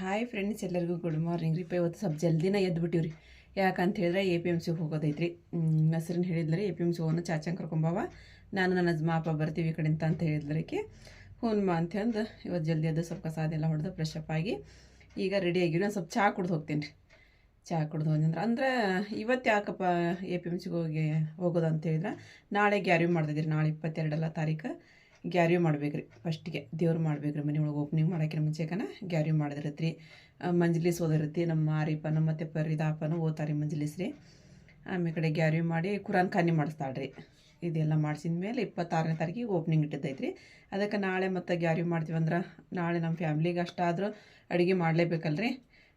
Hi friends ಎಲ್ಲರಿಗೂ good morning ರೀ. ಇವತ್ತು ಸ್ವಲ್ಪ ಜಲ್ದಿನ ಎದ್ದು ರೀ ಯಾಕಂತ ಹೇಳಿದ್ರೆ ಎ ಪಿ ಎಂ ಸಿಗೆ ಹೋಗೋದೈತ್ರಿ. ಹೆಸರನ್ನ ಹೇಳಿದ್ರಿ ಎ ಪಿ ಎಂ ಸಿ ಹೋಗೋನು ಚಾಚಂಗ್ ಕರ್ಕೊಂಬವ. ನಾನು ನನ್ನ ಮಾಪ ಬರ್ತೀವಿ ಈ ಕಡೆಂತ ಅಂತ ಹೇಳಿದ್ರಕ್ಕೆ ಅಂತ ಅಂತಂದು ಇವತ್ತು ಜಲ್ದಿ ಅದು ಸ್ವಲ್ಪ ಕಸಾದ ಎಲ್ಲ ಹೊಡೆದು ಫ್ರೆಶ್ ಅಪ್ ಆಗಿ ಈಗ ರೆಡಿ ಆಗಿ ನಾನು ಸ್ವಲ್ಪ ಚಹಾ ಕುಡ್ದು ಹೋಗ್ತೀನಿ ರೀ ಚಹಾ ಕುಡ್ದು ಹೋದಂದ್ರೆ ಅಂದ್ರೆ ಇವತ್ತು ಯಾಕಪ್ಪ ಎ ಪಿ ಎಂ ಸಿಗೆ ಹೋಗಿ ಹೋಗೋದು ಅಂತ ಹೇಳಿದ್ರೆ, ನಾಳೆ ಗ್ಯಾರಿ ಮಾಡ್ತಿದ್ದೀರಿ, ನಾಳೆ ಇಪ್ಪತ್ತೆರಡಲ್ಲ ತಾರೀಕು. ಗ್ಯಾರಿ ಮಾಡ್ಬೇಕ್ರಿ. ಫಸ್ಟಿಗೆ ದೇವ್ರು ಮಾಡ್ಬೇಕ್ರಿ ಮನೆ ಒಳಗೆ ಓಪನಿಂಗ್ ಮಾಡೋಕ್ಕಿಂತ ಮುಂಚೆಕನ ಗ್ಯಾರಿ ಮಾಡಿದಿರತ್ರಿ. ಮಂಜಲಿಸ್ ಓದಿರತ್ತಿ ನಮ್ಮ ಮಾರಿಪನ ಮತ್ತು ಪರಿದಾಪನ ಓದ್ತಾರೆ ಮಂಜಲಿಸ್ ರೀ ಆಮೇಲೆ ಕಡೆ ಗ್ಯಾರಿ ಮಾಡಿ ಕುರಾನ್ ಖಾನಿ ಮಾಡಿಸ್ತಾಳ್ರಿ. ಇದೆಲ್ಲ ಮಾಡಿಸಿದ ಮೇಲೆ ಇಪ್ಪತ್ತಾರನೇ ತಾರೀಕಿಗೆ ಓಪನಿಂಗ್ ಇಟ್ಟಿದ್ದೈತ್ರಿ. ಅದಕ್ಕೆ ನಾಳೆ ಮತ್ತೆ ಗ್ಯಾರಿ ಮಾಡ್ತೀವಂದ್ರೆ ನಾಳೆ ನಮ್ಮ ಫ್ಯಾಮ್ಲಿಗೆ ಅಷ್ಟಾದರೂ ಅಡುಗೆ ಮಾಡಲೇಬೇಕಲ್ರಿ.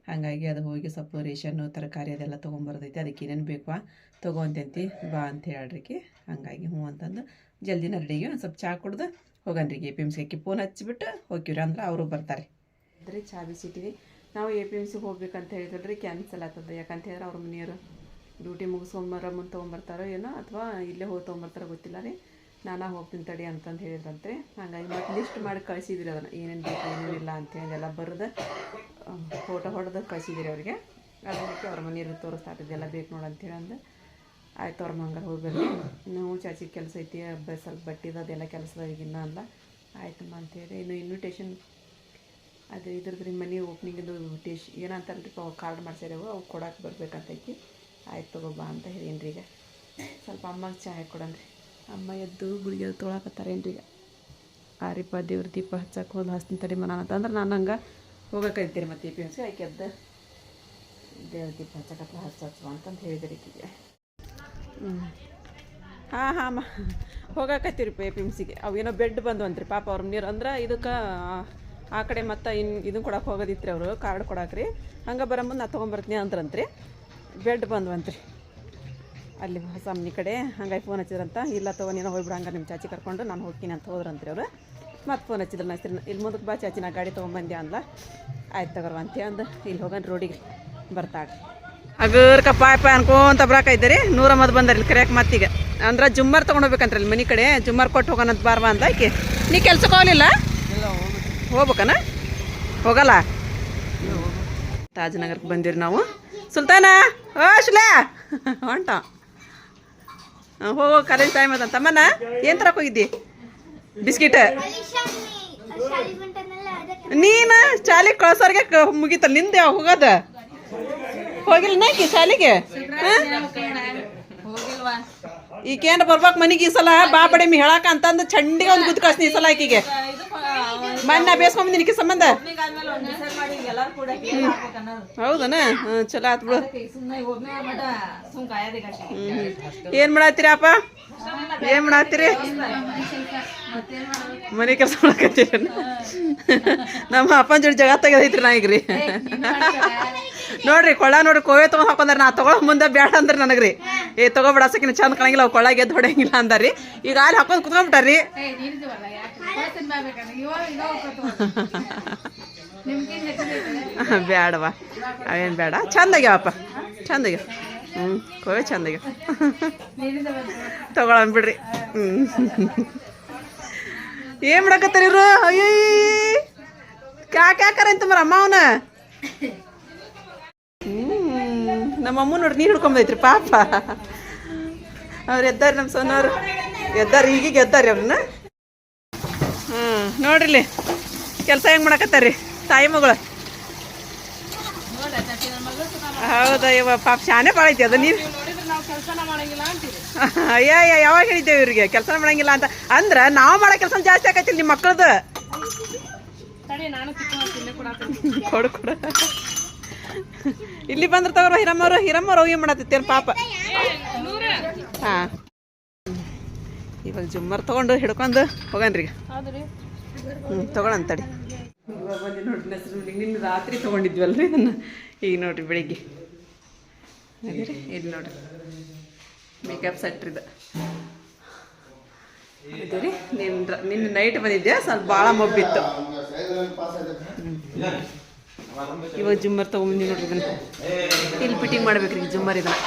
ಹಾಗಾಗಿ ಅದು ಹೋಗಿ ಸ್ವಲ್ಪ ರೇಷನ್ನು ತರಕಾರಿ ಅದೆಲ್ಲ ತೊಗೊಂಬರ್ದೈತಿ ಅದಕ್ಕೆ ಏನೇನು ಬೇಕವಾ? ತೊಗೊಂತಂತಿ ಬಾ ಅಂತ ಹೇಳ್ರಿಕೆ. ಹಾಗಾಗಿ ಹ್ಞೂ ಅಂತಂದು ಜಲ್ದಿನ ರೆಡಿಗೆ ಒಂದು ಸ್ವಲ್ಪ ಚಹಾ ಕುಡ್ದು ಹೋಗನ್ರಿ. ಎ ಪಿ ಎಂ ಫೋನ್ ಹಚ್ಚಿಬಿಟ್ಟು ಹೋಗಿವ್ರಿ ಅಂದ್ರೆ ಅವರು ಬರ್ತಾರೆ. ಅಂದರೆ ಚಹಾ ಬಿಸಿಟ್ಟಿವಿ. ನಾವು ಎ ಪಿ ಎಂ ಸಿಗೆ ಹೋಗ್ಬೇಕಂತ ಹೇಳಿದ್ರಿ ಕ್ಯಾನ್ಸಲ್ ಆಗ್ತದೆ ಯಾಕಂತ ಹೇಳಿದ್ರೆ ಅವ್ರ ಮನೆಯವರು ಡ್ಯೂಟಿ ಮುಗಿಸ್ಕೊಂಬರ ಮುಂದೆ ತೊಗೊಂಬರ್ತಾರೋ ಏನೋ ಅಥವಾ ಇಲ್ಲೇ ಹೋಗಿ ತೊಗೊಂಬರ್ತಾರೋ ಗೊತ್ತಿಲ್ಲ ರೀ ನಾನು ಹೋಗ್ತೀನಿ ತಡಿ ಅಂತಂದು ಹೇಳಿದ್ರಂತೆ ಹಾಗಾಗಿ ಮತ್ತೆ ಲಿಸ್ಟ್ ಮಾಡಿ ಕಳಿಸಿದ್ರಿ ಅದನ್ನು. ಏನೇನು ಬೇಕು, ಏನೇನು ಇಲ್ಲ ಅಂತೇಳಿ ಎಲ್ಲ ಬರೆದು ಫೋಟೋ ಹೊಡೆದು ಕಳಿಸಿದಿರಿ ಅವರಿಗೆ. ಅದಕ್ಕೆ ಅವ್ರ ಮನೆಯವ್ರಿಗೆ ತೋರಿಸ್ತಾ ಇದೆಲ್ಲ ಬೇಕು ನೋಡಂತೇಳಿ ಅಂದು ಆಯ್ತು ಅವ್ರ ಮಂಗಾರ ಹೋಗ್ಬೇಕು ನಾವು ಚಾಚಿ ಕೆಲಸ ಐತಿ ಹಬ್ಬ ಸ್ವಲ್ಪ ಬಟ್ಟಿದ ಅದೆಲ್ಲ ಕೆಲಸದ ಈಗಿನ್ನ ಅಲ್ಲ. ಆಯ್ತಮ್ಮ ಅಂತೇಳಿ, ಇನ್ನು ಇನ್ವಿಟೇಷನ್ ಅದು ಇದ್ರದ್ದು ನಿಮ್ಮ ಮನೆ ಓಪ್ನಿಂಗಿಂದು ಟೇಶ್ ಅವು ಕಾರ್ಡ್ ಮಾಡ್ಸಿರೋವು ಅವು ಕೊಡಕ್ಕೆ ಬರ್ಬೇಕಂತೈತಿ. ಆಯ್ತು ತಗೋ ಬಾ ಅಂತ ಹೇಳಿನ್ರಿ ಈಗ. ಸ್ವಲ್ಪ ಅಮ್ಮಗೆ ಚಹಾ ಕೊಡನ್ರಿ. ಅಮ್ಮ ಎದ್ದು ಗುಳಿಗೆ ತೊಳಕತ್ತಾರೇನ್ರಿ ಈಗ. ಆರಿಪ್ಪ ದೇವ್ರ ದೀಪ ಹಚ್ಚಕ್ಕೆ ಹೋದ ಹಸ್ತಿನ ತಡಿ ಮನ ಅಂತಂದ್ರೆ ನಾನು ಹಂಗೆ ಹೋಗಕ್ಕೈತೀರಿ ಮತ್ತೆ ಪಿ ಎಂ ಸಿ ಆಯ್ಕೆ ಎದ್ದು ದೇವ್ರ ದೀಪ ಹಚ್ಚಕತ್ತ ಹಚ್ಚ ಹಚ್ಚುವ ಅಂತಂದು ಹೇಳಿದ್ರಿ ಈಕಿಗೆ ಹಾಂ ಹಾಂ, ಮ. ಹೋಗಾಕತ್ತೀರಿ ಸಿಗೆ ಅವೇನೋ ಬೆಡ್ ಬಂದ್ವಂತ್ರಿ, ಪಾಪ ಅವ್ರ ನೀರು ಅಂದ್ರೆ ಇದಕ್ಕೆ, ಆ ಕಡೆ ಮತ್ತೆ ಇನ್ನು ಇದನ್ನು ಕೊಡಕ್ಕೆ ಹೋಗೋದಿತ್ರಿ ಅವರು, ಕಾರ್ಡ್ ಕೊಡಾಕ್ರಿ. ಹಂಗೆ ಬರೋ ಮುಂದೆ ನಾ ತೊಗೊಂಬರ್ತೀನಿ ಅಂದ್ರಂತ್ರಿ ಬೆಡ್ ಬಂದ್ವಂತ್ರಿ. ಅಲ್ಲಿ ಹೊಸ ಮನೆ ಕಡೆ, ಹಂಗಾಗಿ ಫೋನ್ ಹಚ್ಚಿದ್ರಂತ, ಇಲ್ಲ ತೊಗೊಂಡು ಏನೋ ಹೋಗ್ಬಿಡ ಹಂಗೆ ನಿಮ್ಮ ಚಾಚಿ ಕರ್ಕೊಂಡು ನಾನು ಹೋಗ್ತೀನಿ ಅಂತ ಹೋದ್ರಂತ್ರಿ ಅವರು. ಮತ್ತೆ ಫೋನ್ ಹಚ್ಚಿದ್ರು ನಾ ಇಲ್ಲಿ ಮುಂದಕ್ಕೆ ಬಾ, ಚಾಚಿ, ನಾ ಗಾಡಿ ತೊಗೊಂಬಂದೆ ಅಂದ್ಲ. ಆಯ್ತು ತಗೋರ್ವ ಅಂತ ಅಂದು ಇಲ್ಲಿ ಹೋಗೋಣ ರೋಡಿಗೆ ಬರ್ತಾಳೆ ಅಗರ್ಕ ಪಾಯ್ ಪಾಯ್ ಅನ್ಕೊಂತ ಇದ್ದೀರಿ? ನೂರ ಮದ್ ಬಂದಾರ ಇಲ್ಲಿ ಕರಿಯಾಕ ಮತ್ತೀಗ. ಅಂದ್ರೆ ಜುಮ್ಮರ್ ತೊಗೊಂಡು ಇಲ್ಲಿ ಮನಿ ಮನೆ ಕಡೆ. ಜುಮ್ಮರ್ ಕೊಟ್ಟು ಹೋಗೋಣ ಬಾರ್ವಾ ಅಂತ ಆಕೆ. ನೀ ಕೆಲ್ಸಕ್ಕೆ ಹೋಗಲಿಲ್ಲ? ಹೋಗ್ಬೇಕನ? ಹೋಗಲ್ಲ? ತಾಜನಗರಕ್ಕೆ ಬಂದಿರಿ ನಾವು. ಸುಲ್ತಾನ? ಓ ಶುಲಾ ಹೊಂಟ. ಹೋಗೋ ಕಾಲೇಜ್ ಟೈಮ್ ಅದಂತ ತಮ್ಮನ ಏನು ತರಕ್ಕೆ ಹೋಗಿದ್ದಿ? ಬಿಸ್ಕಿಟ್? ನೀನು ಶಾಲೆಗೆ ಕಳ್ಸೋರ್ಗೆ ಮುಗೀತಲ್ಲ ನಿಂದೆ ಹೋಗೋದ? ಹೋಗಿಲ್ಲ ನಾಕಿ ಶಾಲೆಗೆ? ಈಗೇನು ಬರ್ಬೇಕು ಮನಿಗೆ ಈ ಸಲ? ಬಾ ಬಡಿಮಿ ಹೇಳಾಕ ಅಂತಂದು ಚಂಡಿಗೆ ಒಂದು ಗುದ್ದು ಕಳ್ಸಿ ಈ ಸಲ ಆಕಿಗೆ. ಮನ್ನ ಬೇಸ್ಕೊಂಬಂದಿನಿ ನಿನಗೆ ಸಂಬಂಧ? ಹೌದನ? ಚಲೋ ಆತ್ ಬಿಡು. ಏನು ಮಾಡತ್ತೀರಪ್ಪ ಏನು ಮಾಡತ್ತೀರಿ? ಮನೆ ಕೆಲಸ ಮಾಡಕತ್ತೀರಿ ನಮ್ಮ ಅಪ್ಪನ ಜೋಡಿ ಜಗ ತೆಗೆದೈತ್ರಿ ನಾ ಈಗ್ರಿ. ನೋಡ್ರಿ, ಕೊಳ ನೋಡ್ರಿ ಕೋವೆ ತೊಗೊಂಡ್ ಹಾಕೊಂಡ್ರ. ನಾ ತಗೊಳ ಮುಂದೆ ಬೇಡ ಅಂದ್ರೆ ನನಗ್ರಿ. ಏ, ತಗೋಬೇಡ ಸಕಿನ ಚಂದ ಕಾಣಂಗಿಲ್ಲ ಕೊಳಗೆ ಕೊಳ್ಳಾಗ ಎದ್ದು ಹೊಡೆಯಂಗಿಲ್ಲ ಅಂದಾರಿ. ಈಗ ಅಲ್ಲಿ ಹಾಕೊಂಡ್ ಕುತ್ಕೊಂಡ್ಬಿಟ್ಟಾರಿ ಬೇಡವಾ ಅವೇನು ಬೇಡ ಚಂದಾಗ್ಯಾವಪ್ಪ ಚಂದಾಗ್ಯಾವ ಹ್ಞೂ ಕೋವೆ ಚಂದಾಗ್ಯಾವ ತಗೊಳನ್ ಬಿಡ್ರಿ. ಹ್ಞೂ ಏನ್ ಮಾಡಕತ್ತಾರ ಇವ್ರು? ಅಯ್ಯೋ ಕ್ಯಾಕ್ಯಾಕಾರ ಅಂತ ಮರ ಅಮ್ಮ ಅವನ? ನಮ್ಮ ಅಮ್ಮ ನೋಡಿ ನೀರು ಹಿಡ್ಕೊಂಬೈತ್ರಿ ಪಾಪ. ಅವ್ರು ಎದ್ದಾರಿ ನಮ್ಮ ಸೊನ್ನವ್ರು ಎದ್ದಾರ ಈಗೀಗ ಎದ್ದಾರೆ ಅವ್ರನ್ನ ಹ್ಞೂ ನೋಡ್ರಿಲಿ ಕೆಲಸ ಹೆಂಗೆ ಮಾಡಕತ್ತಾರ್ರಿ ತಾಯಿ ಮಗಳು. ಹೌದಾ ಇವ ಪಾಪ ಶಾನೆ ಭಾಳ ಐತಿ ಅದು ನೀನು. ಅಯ್ಯ ಅಯ್ಯ ಯಾವಾಗ ಹೇಳಿದ್ದೇವೆ ಇವ್ರಿಗೆ? ಕೆಲಸ ಮಾಡಂಗಿಲ್ಲ ಅಂತ. ಅಂದ್ರ ನಾವು ಮಾಡೋ ಕೆಲಸ ಜಾಸ್ತಿ ಆಕೈತಿ ನಿಮ್ಮ ಮಕ್ಕಳದು ಕೊಡು ಕೊಡು ಇಲ್ಲಿ ಬಂದ್ರ ತಗೋರು ಹಿರಮ್ಮರು ಹಿರಮ್ಮರು ಹೋಗಿ ಮಾಡತ್ತೇನು ಪಾಪ. ಹಾ. ಇವಾಗ ಜುಮ್ಮರ್ ತಗೊಂಡು ಹಿಡ್ಕೊಂಡು ಹೋಗನ್ರಿ ಹ್ಞೂ ತಗೊಳಂತಡಿ ರಾತ್ರಿ ತೊಗೊಂಡಿದ್ವಲ್ರಿ ಇದನ್ನ ಈಗ ನೋಡ್ರಿ ಬೆಳಿಗ್ಗೆ. ಇಲ್ಲಿ ನೋಡ್ರಿ. ಮೇಕಪ್ ಸೆಟ್ ಇದು. ರೀ ನಿನ್ನ ನಿನ್ನ ನೈಟ್ ಬಂದಿದ್ದೆ ಸ್ವಲ್ಪ ಭಾಳ ಮಬ್ಬಿತ್ತು. ಇವಾಗ ಜುಮ್ಮರ್ ತೊಗೊಂಬಂದಿ ನೋಡ್ರಿ ಇದನ್ನ. ಇಲ್ಲಿ ಫಿಟ್ಟಿಂಗ್ ಮಾಡ್ಬೇಕ್ರಿ ಜುಮ್ಮರ್ ಇದನ್ನ.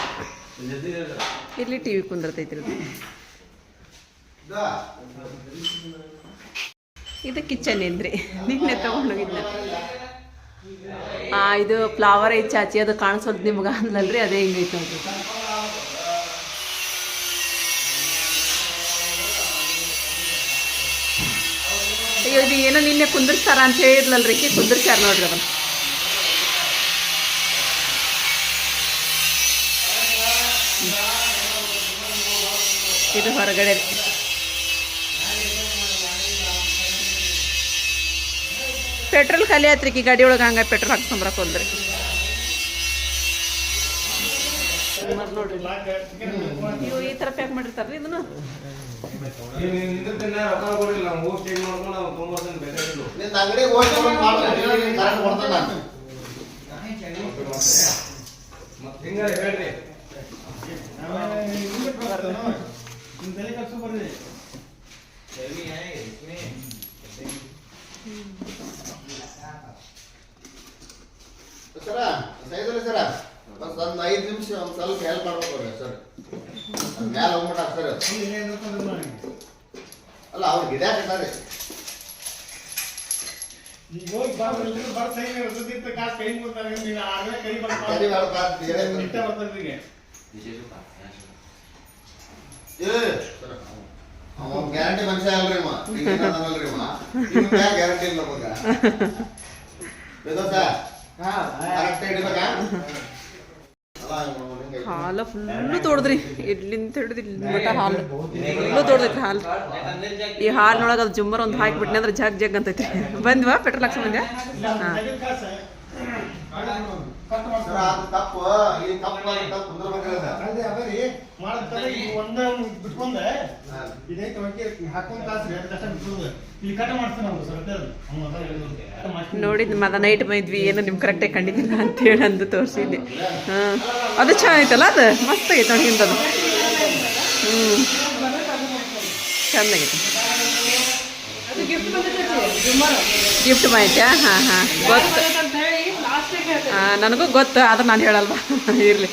ಇಲ್ಲಿ ಟಿ ವಿ ಕುಂದಿರ್ತೈತ್ರಿ ಇದು. ಇದು ಕಿಚನ್ ಏನ್ರಿ? ನಿನ್ನೆ ತೊಗೊಂಡೋಗಿದ್ನ ಇದು ಫ್ಲವರ್ ಐತಿ ಚಾಚಿ, ಅದು ಕಾಣಿಸೋದು ನಿಮ್ಗೆ ಅಂದಲ್ರಿ ಅದೇ ಹಿಂಗೈತೆ ನೋಡ್ರಿ. ಅಯ್ಯೋ, ಇದು ಏನೋ ನಿನ್ನೆ ಕುಂದಿರ್ಸ್ತಾರ ಅಂತ ಹೇಳಿದ್ಲಲ್ರಿ ಕುಂದಿರ್ಸ್ಯಾರ ನೋಡ್ರಿ ಅದನ್ನ. ಇದು ಹೊರಗಡೆ. ಪೆಟ್ರೋಲ್ ಖಾಲಿ ಆತ್ರಿ ಈ ಗಾಡಿ ಒಳಗೆ ಹಂಗೆ ಪೆಟ್ರೋಲ್ ಹಾಕ್ಸ್ಕೊಂಬರಕ್ ಹೋದ್ರಿ. ಇವು ಈ ಥರ ಪ್ಯಾಕ್ ಮಾಡಿರ್ತಾರ್ರಿ ಇದನ್ನು. ನಿನ್ನ ಅಂಗಡಿಗೆ ಹೋಗಿ ತಗೊಂಡ್ ಮಾಡ್ತೀನಿ, ಕರೆಕ್ಟ್ ಕೊಡ್ತೇನೆ ನಾನು. ಸರ ಸೈದಲ್ಲ ಸರ. ಒಂದ್ ಒಂದ್ ಐದು ನಿಮಿಷ ಒಂದ್ ಸ್ವಲ್ಪ ಹೆಲ್ಪ್ ಮಾಡ್ಬೇಕು ಸರ್. ಮ್ಯಾಲ ಹೋಗ್ಬಿಟ್ಟ ಸರ್. ಅಲ್ಲ ಅವ್ರು ಗಿಡ ಅವ ಗ್ಯಾರಂಟಿ ಮನುಷ್ಯ ಅಲ್ರಿ ಮ್ಯಾಲ್ ಗ್ಯಾರಂಟಿ ಇಲ್ಲ ನಮಗ. ಹಾಲು ಫುಲ್ಲು ತೊಡದ್ರಿ. ಇಡ್ಲಿಂದ ಹಿಡಿದು ಇಲ್ಲಿ ಮಟ್ಟ ಹಾಲು. ಫುಲ್ಲು ತೊಡ್ದೈತ್ರಿ ಹಾಲು. ಈ ಹಾಲಿನೊಳಗೆ ಅದು ಜುಮ್ಮರ್ ಒಂದು ಹಾಕಿಬಿಟ್ನೆ ಅಂದ್ರೆ ಜಗ್ ಜಗ್ ಅಂತೈತ್ರಿ. ಬಂದ್ವಾ? ಪೆಟ್ರೋಲ್ ಹಾಕ್ಸ ಬಂದ್ಯಾ? ಹಾಂ. ಕಟ್ ಸರ್ ಅದು ತಪ್ಪು ಈ ತಪ್ಪು ಅದು ತಪ್ಪು ಕುಂದ್ರಬೇಕಲ್ಲ ಸರ್ ಅದೇ ಅದೇ ರೀ ಮಾಡ್ತಾರೆ ಈಗ ಒಂದೇ ಬಿಟ್ಕೊಂಡೆ. ಇದೈತೆ ಹೊಂಗೆ ಹಾಕೊಂಡ್ ಕಾಸು ಎರಡು ಕಷ್ಟ ಬಿಟ್ಕೊಂಡೆ ಇಲ್ಲಿ ಕಟ ಮಾಡ್ತಾನೆ ಅವ್ರು ಸರ್ ಅದೇ ಅವ್ನು ಅದ ಹೇಳಿದ್ರು. ಕಟ ಮಾಡ್ತೀನಿ. ನೋಡಿದ್ ಮದ ನೈಟ್ ಮೈದ್ವಿ ಏನು ನಿಮ್ ಕರೆಕ್ಟಾಗಿ ಕಂಡಿದ್ದಿಲ್ಲ ಅಂತೇಳಿ ಅಂದು ತೋರಿಸಿದ್ದೆ. ಹಾಂ. ಅದು ಚೆನ್ನಾಗಿತ್ತಲ್ಲ ಅದು? ಮಸ್ತ್ ಆಗೈತೆ ನೋಡಿ ಅದು ಹ್ಞೂ ಚಂದಾಗೈತೆ ಗಿಫ್ಟ್ ಮಾಹಿತ್ಯಾ ಹಾಂ ಹಾಂ. ಗೊತ್ತು ನನಗೂ ಗೊತ್ತು, ಆದ್ರೆ ನಾನು ಹೇಳಲ್ವ? ಇರಲಿ.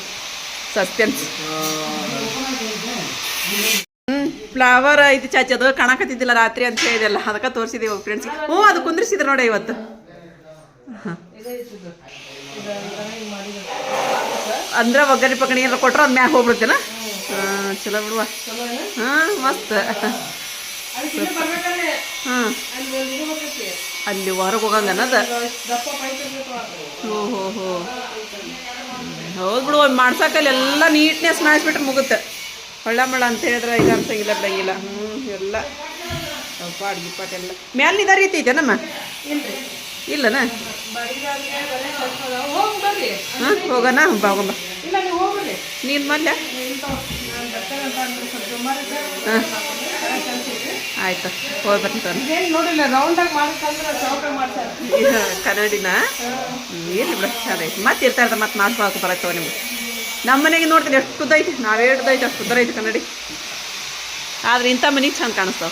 ಹ್ಞೂ ಫ್ಲವರ್ ಐತಿ ಚಾಚಿ, ಅದು ಕಾಣಕತ್ತಿದ್ದಿಲ್ಲ ರಾತ್ರಿ ಅಂತ ಹೇಳಿದೆಲ್ಲ ಅದಕ್ಕೆ ತೋರಿಸಿದೀವಿ ಫ್ರೆಂಡ್ಸ್ ಹ್ಞೂ, ಅದು ಕುಂದ್ರಿಸಿದ್ರು ನೋಡಿ ಇವತ್ತು. ಅಂದ್ರೆ ಒಗ್ಗರಣೆ ಪಕ್ಕಣಿ ಏನಾರ ಕೊಟ್ರೆ ಅದ್ ಮ್ಯಾಗ ಹೋಗ್ಬಿಡ್ತೇನ? ಹಾಂ, ಚಲೋ ಬಿಡುವ. ಹಾಂ, ಮಸ್ತ್. ಅಲ್ಲಿ ಹೊರಗೆ ಹೋಗಂಗ ಹೋಗ್ಬಿಡು ಹೋ ಹೋ ಹೋ. ಹೌದು ಬಿಡು ಮಾಡ್ಸಕ್ಕಲ್ಲಿ ಎಲ್ಲ ನೀಟ್ನೆಸ್ ಮಾಡಿಸ್ಬಿಟ್ರೆ ಮುಗುತ್ತೆ. ಹೊಳ್ಳ ಮಳ್ಳ ಅಂತ ಹೇಳಿದ್ರೆ ಇದು ಅನ್ಸಂಗಿಲ್ಲ ಬಿಡಂಗಿಲ್ಲ. ಹ್ಞೂ ಎಲ್ಲ. ಪಾಟ್ ಗಿಪಾಟ್ ಎಲ್ಲ. ಮ್ಯಾಲ ಇದ ರೀತಿ ಐತೆ ನಮ್ಮ ಇಲ್ಲನ? ಹಾಂ ಹೋಗೋಣ ಬಾ ಹೋಗಂಬ ನೀನು ಮಲ್ಯ ಹಾಂ. ಆಯ್ತು ಹೋಗಿ ಬರ್ತೀನಿ. ನೋಡಿಲ್ಲ ರೌಂಡಾಗಿ ಮಾಡ್ತಾರೆ. ಕನ್ನಡಿನ? ಏನು ಬಿಡ ಮತ್ತೆ ಇರ್ತಾ ಇರ್ತಾರೆ ಮತ್ತೆ ಹಾಕಿ ಬರತ್ತವ ನಿಮ್ಗೆ. ನಮ್ಮ ಮನೆಗೆ ನೋಡ್ತೀನಿ ಎಷ್ಟು ಉದ್ದೈತಿ ನಾವೇ ಐತಿ ಅಷ್ಟು ಉದ್ದ ಐತಿ ಕನ್ನಡಿ. ಆದ್ರೆ ಇಂಥ ಮನೆಗೆ ಚಂದ ಕಾಣಿಸ್ತಾವ.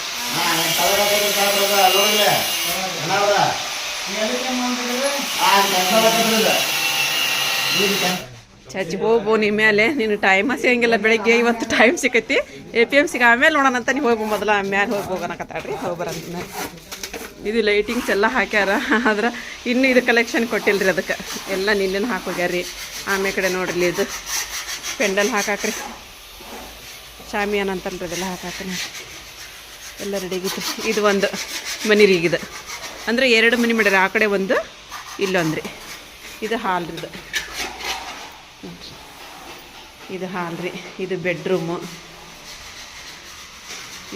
ಹಾ ಕಲರ್ ಬೋ ಕಲರ್ ಹಾಕೋದು ನೋಡಿಲ್ಲ ಅಣ್ಣವ್ರ ಆ ಕೆಲಸ ಹಾಕಿದ್ರಲ್ಲ ನೀರು ಕೆಂಪ್ ಚಾಚಿ ಹೋಗ್ಬೋ ನಿಮ್ಮ ಮೇಲೆ ನೀನು ಟೈಮ್ ಸಿಗಂಗಿಲ್ಲ ಬೆಳಿಗ್ಗೆ ಇವತ್ತು ಟೈಮ್ ಸಿಕ್ಕೈತಿ. ಎ ಪಿ ಎಂ ಸಿಗ ಆಮೇಲೆ ನೋಡೋಣ ಅಂತ ನೀವು ಹೋಗು ಮೊದಲು ಆಮೇಲೆ ಹೋಗಿ ಹೋಗೋಣಕತ್ತಾಳ್ರಿ ಹೋಗಿ ಬರೋಣ ಇದು ಲೈಟಿಂಗ್ಸ್ ಎಲ್ಲ ಹಾಕ್ಯಾರ. ಆದ್ರೆ ಇನ್ನೂ ಇದು ಕಲೆಕ್ಷನ್ ಕೊಟ್ಟಿಲ್ರಿ ಅದಕ್ಕೆ. ಎಲ್ಲ ನಿನ್ನೆನ ಹಾಕೋಗ್ಯಾರ್ರಿ ಆಮೇಲೆ ಕಡೆ ನೋಡ್ರಿ ಇದು ಪೆಂಡಲ್ ಹಾಕಾಕ್ರಿ. ಶಾಮಿಯಾನ ಅಂತಲ್ರಿ ಅದೆಲ್ಲ ಹಾಕಾಕ್ರಿ ಎಲ್ಲ ರೆಡಿ ಆಗಿತ್ತು. ಇದು ಒಂದು ಮನಿ ರೀಗಿದೆ ಅಂದರೆ ಎರಡು ಮನಿ ಮಾಡ್ಯಾರ. ಆ ಕಡೆ ಒಂದು, ಇಲ್ಲೊಂದ್ರಿ. ಇದು ಹಾಲ್ ರೀ ಇದು ಇದು ಹಾಲ್ ರೀ, ಇದು ಬೆಡ್ರೂಮು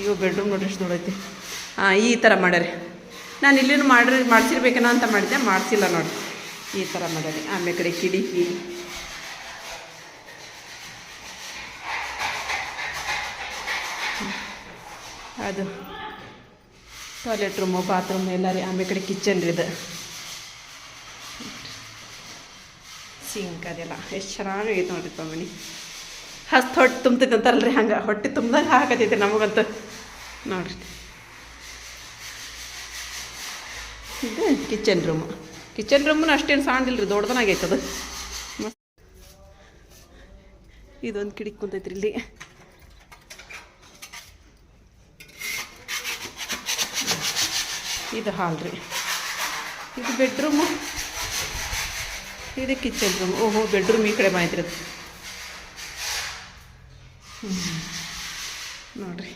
ಇವು ಬೆಡ್ರೂಮ್ ನೋಡ್ರಿ ಎಷ್ಟು ದೊಡ್ಡೈತಿ ಹಾಂ ಈ ಥರ ಮಾಡ್ಯಾರಿ. ನಾನು ಇಲ್ಲಿನೂ ಮಾಡ್ರಿ, ಮಾಡಿಸಿರ್ಬೇಕೇನೋ ಅಂತ ಮಾಡಿದ್ದೆ, ಮಾಡಿಸಿಲ್ಲ ನೋಡಿ ಈ ಥರ ಮಾಡ್ಯಾರಿ. ಆಮೇಲೆ ಕಡೆ ಕಿಡಿಕಿ ಅದು ಟಾಯ್ಲೆಟ್ ರೂಮು ಬಾತ್ರೂಮು ಎಲ್ಲ ರೀ, ಆಮೇಲೆ ಕಡೆ ಕಿಚನ್ ರೀ ಇದು. ಸಿಂಕ್ ಅದೆಲ್ಲ. ಎಷ್ಟು ಚೆನ್ನಾಗೈತೆ ನೋಡಿರಿ ಮನಿ ಹಸ್ತು ಹೊಟ್ಟೆ ತುಂಬ್ತೈತೆ ಅಂತಾರಲ್ರಿ ಹಂಗೆ ಹೊಟ್ಟೆ ತುಂಬ್ದಂಗೆ ಹಾಕತೈತೆ ನಮಗಂತೂ. ನೋಡ್ರಿ. ಇದು ಕಿಚನ್ ರೂಮ್ ಕಿಚನ್ ರೂಮ್ನ ಅಷ್ಟೇನು ಸಣ್ಣದಿಲ್ಲ ರೀ ಅದು. ಮಸ್ತ್ ಇದೊಂದು ಕಿಡಿ ಕುಂತೈತ್ರಿ ಇಲ್ಲಿ. ಇದು ಹಾಲ್ ರೀ. ಇದು ಬೆಡ್ರೂಮು ಇದು ಕಿಚನ್ ರೂಮ್ ಓಹೋ ಬೆಡ್ರೂಮ್ ಈ ಕಡೆ ಮಾಡಿದ್ರಿ ಅದು ನೋಡ್ರಿ.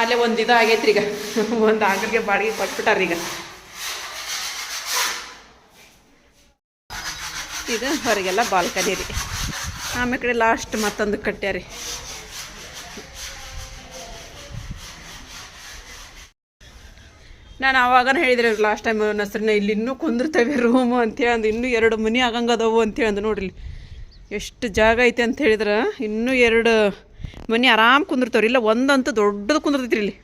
ಅಲ್ಲೇ ಒಂದು ಇದು ಆಗೈತ್ರಿ ಈಗ. ಒಂದು ಅಂಗಡಿಗೆ ಬಾಡಿಗೆ ಕೊಟ್ಬಿಟ್ಟಾರ ಈಗ. ಇದು ಹೊರಗೆಲ್ಲ ಬಾಲ್ಕನಿ ರೀ. ಆಮೇಲೆ ಕಡೆ ಲಾಸ್ಟ್ ಮತ್ತೊಂದು ಕಟ್ಟ್ಯಾರಿ ನಾನು ಆವಾಗ ಹೇಳಿದ್ರೆ ಲಾಸ್ಟ್ ಟೈಮ್ ನಸ್ರನ್ನ ಇಲ್ಲಿ ಇನ್ನೂ ಕುಂದಿರ್ತೇವೆ ರೂಮು ಅಂತೇಳಿ ಅಂದು, ಇನ್ನೂ ಎರಡು ಮನೆ ಆಗಂಗದವು ಅಂತೇಳಿ ಅಂದು ನೋಡ್ರಿ. ಎಷ್ಟು ಜಾಗ ಐತೆ ಅಂತ ಹೇಳಿದ್ರೆ ಇನ್ನೂ ಎರಡು ಮನೆ ಆರಾಮ್ ಕುಂದಿರ್ತಾವ್ರಿ. ಇಲ್ಲ, ಒಂದಂತೂ ದೊಡ್ಡದು ಕುಂದಿರ್ತೈತ್ರಿ ಇಲ್ಲಿ.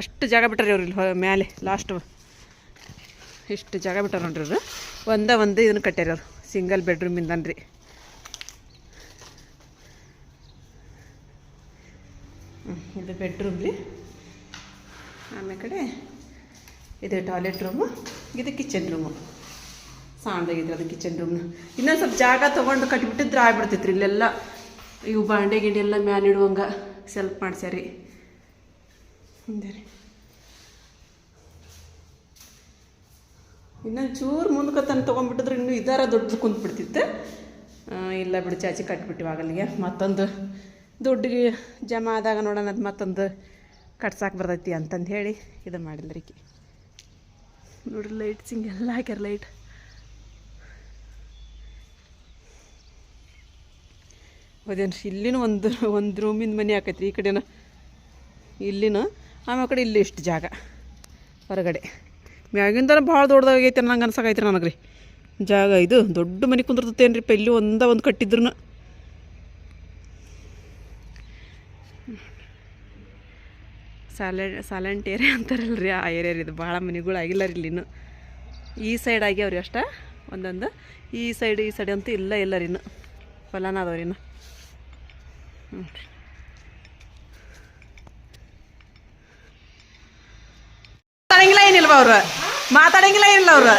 ಅಷ್ಟು ಜಾಗ ಬಿಟ್ಟಾರೆ ಅವ್ರು ಇಲ್ಲಿ ಮೇಲೆ ಲಾಸ್ಟ್ ಇಷ್ಟು ಜಾಗ ಬಿಟ್ಟಾರ ನೋಡ್ರಿ ಅವರು ಒಂದ ಒಂದು ಇದನ್ನು ಕಟ್ಟ್ಯಾರ ಅವರು. ಸಿಂಗಲ್ ಬೆಡ್ರೂಮಿಂದನ್ರಿ ಇದು ಬೆಡ್ರೂಮ್ ರೀ. ಆಮೇಲೆ ಕಡೆ ಇದು ಟಾಯ್ಲೆಟ್ ರೂಮು ಇದು ಕಿಚನ್ ರೂಮು ಸಣ್ಣದಾಗಿದ್ರೆ ಅದು ಕಿಚನ್ ರೂಮ್ನ ಇನ್ನೊಂದು ಸ್ವಲ್ಪ ಜಾಗ ತೊಗೊಂಡು ಕಟ್ಬಿಟ್ಟಿದ್ರೆ ಆಗ್ಬಿಡ್ತೈತ್ರಿ ಇಲ್ಲೆಲ್ಲ. ಇವು ಬಾಂಡೆ ಗಿಂಡೆ ಎಲ್ಲ ಮ್ಯಾನ್ ಇಡುವಂಗ ಸೆಲ್ಫ್ ಮಾಡ್ಸ್ಯಾರಿ. ಹಿಂದೆ ರೀ. ಇನ್ನೊಂದು ಚೂರು ಮುಂದಕ್ಕೆ ತಂದು ತೊಗೊಂಡ್ಬಿಟ್ಟಿದ್ರೆ ಇನ್ನೂ ಇದಾರ ದೊಡ್ಡದು ಕುಂತ್ಬಿಡ್ತಿತ್ತು. ಬಿಡ್ತಿತ್ತು ಇಲ್ಲ ಬಿಡು ಚಾಚಿ ಕಟ್ಬಿಟ್ಟಿವಿ ಆಗಲ್ಲಿಗೆ. ಮತ್ತೊಂದು ದುಡ್ಡಿಗೆ ಜಮಾ ಆದಾಗ ನೋಡೋಣ ಅದು ಮತ್ತೊಂದು ಕಟ್ಸಾಕೆ ಬರ್ತೈತಿ ಅಂತಂದು ಹೇಳಿ ಇದು ಮಾಡಿಲ್ಲ ರೀ ನೋಡ್ರಿ ಲೈಟ್ಸ್ ಹಿಂಗೆಲ್ಲ ಹಾಕ್ಯಾರ ಲೈಟ್ ಹೌದೇನ್ರಿ ಇಲ್ಲಿನ ಒಂದು ಒಂದು ರೂಮಿಂದ ಮನೆ ಆಕೈತಿ ಈ ಕಡೆನ. ಇಲ್ಲಿನ, ಆಮೇಲೆ ಕಡೆ ಇಲ್ಲಿ ಇಷ್ಟು ಜಾಗ. ಹೊರಗಡೆ. ಮ್ಯಾಗಿಂದ ಭಾಳ ದೊಡ್ಡದಾಗೈತೆ ನಂಗೆ ಅನ್ಸಕೈತ್ರಿ ನನಗೆ ರೀ ಜಾಗ ಇದು, ದೊಡ್ಡ ಮನೆ ಕುಂದಿರ್ತೇನ್ರಿ ರೀ ಇಲ್ಲಿ ಒಂದ ಒಂದು ಕಟ್ಟಿದ್ರು ಸಾಲೆಂಟ್ ಸಾಲೆಂಟ್ ಏರಿಯಾ ರೀ ಆ ಏರಿಯಾ ಇದು ಭಾಳ ಮನೆಗಳು ಆಗಿಲ್ಲ ರೀ ಇಲ್ಲಿನ. ಈ ಸೈಡ್ ಆಗ್ಯಾವ್ರಿ ಅಷ್ಟ, ಒಂದೊಂದು. ಈ ಸೈಡ್ ಈ ಸೈಡ್ ಅಂತೂ ಇಲ್ಲ ಇಲ್ಲ ರೀ ಇನ್ನು. ಅದಾವ್ರಿ ಇನ್ನು. ನೋಡ್ರಿ ಮಾತಾಡಂಗಿಲ್ಲ ಏನಿಲ್ವ ಅವ್ರು? ಮಾತಾಡಂಗಿಲ್ಲ ಏನಿಲ್ಲ ಅವ್ರು?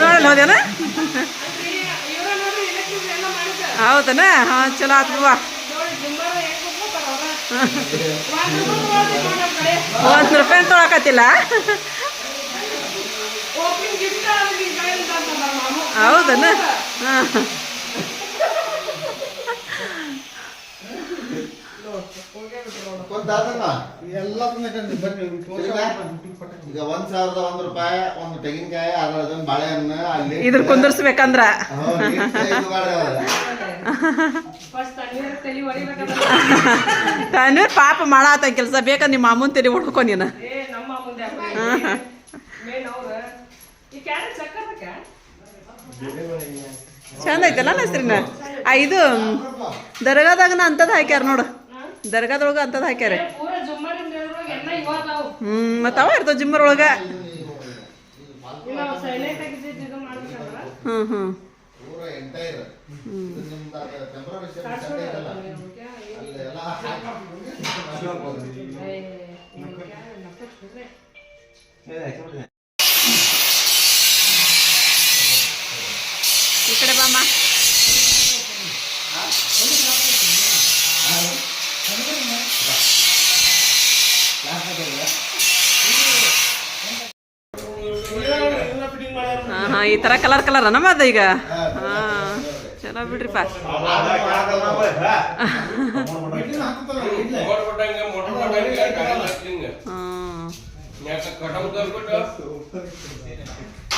ನೋಡಲ್ಲ ಹೋದೇನ ಹೌದನ? ಹಾಂ, ಚಲೋ ಆತು ಬಾ ಒಂದು ರೂಪಾಯಿ ತೊಗೊಳಕತ್ತಿಲ್ಲ? ಹೌದನ? ಹಾಂ ಕೊಂದಾದಲ್ಲ ಎಲ್ಲ ತಂದಿಟ್ಟೇನ್ರಿ, ಬರ್ರಿ ಇವ್ರು ತೋರ್ಸಿ ಈಗ? ಪಟ್ಟ- ಈಗ ಒಂದ್ ಸಾವಿರದ ಒಂದ್ ರೂಪಾಯಿ ಒಂದು ತೆಂಗಿನಕಾಯಿ ಅದ್ರದೊಂದು ಬಾಳೆಹಣ್ಣು ಅಲ್ಲಿ ಇದ್ರ ಕುಂದರ್ಸ್ಬೇಕಂದ್ರ. ತಾನೇ ಪಾಪ ಮಾಡಾತ ಕೆಲಸ ಬೇಕ ನಿಮ್ಮ ಮಾಮೂನ್ ತೆರಿ ಹುಡ್ಕೊ ನೀನು? ಚಂದ ಐತಲ್ಲ ಹೆಸ್ರಿನ? ಆ ಇದು ದರ್ಗಾದಾಗ ಅಂತದ ಹಾಕ್ಯಾರ ನೋಡು. ದರ್ಗಾದೊಳಗ ಅಂಥದ್ದು ಹಾಕ್ಯಾರ ಹ್ಞೂ ಮತ್ತು ಅವ ಇರ್ತಾವ ಜಿಮ್ಮರ್ ಒಳಗ ಹ್ಞೂ ಹ್ಞೂ ಈ ಕಡೆ ಬಾಮ್ಮ ಎಲ್ಲ ಫಿಟ್ಟಿಂಗ್ ಮಾಡ್ಯಾರ ಹಾಂ ಹಾಂ ಈ ಥರ ಕಲರ್ ಕಲರ್ ನಮ್ಮ ಅದ ಈಗ? ಹಾಂ. ಚಲೋ ಬಿಡ್ರಿಪ್ಪ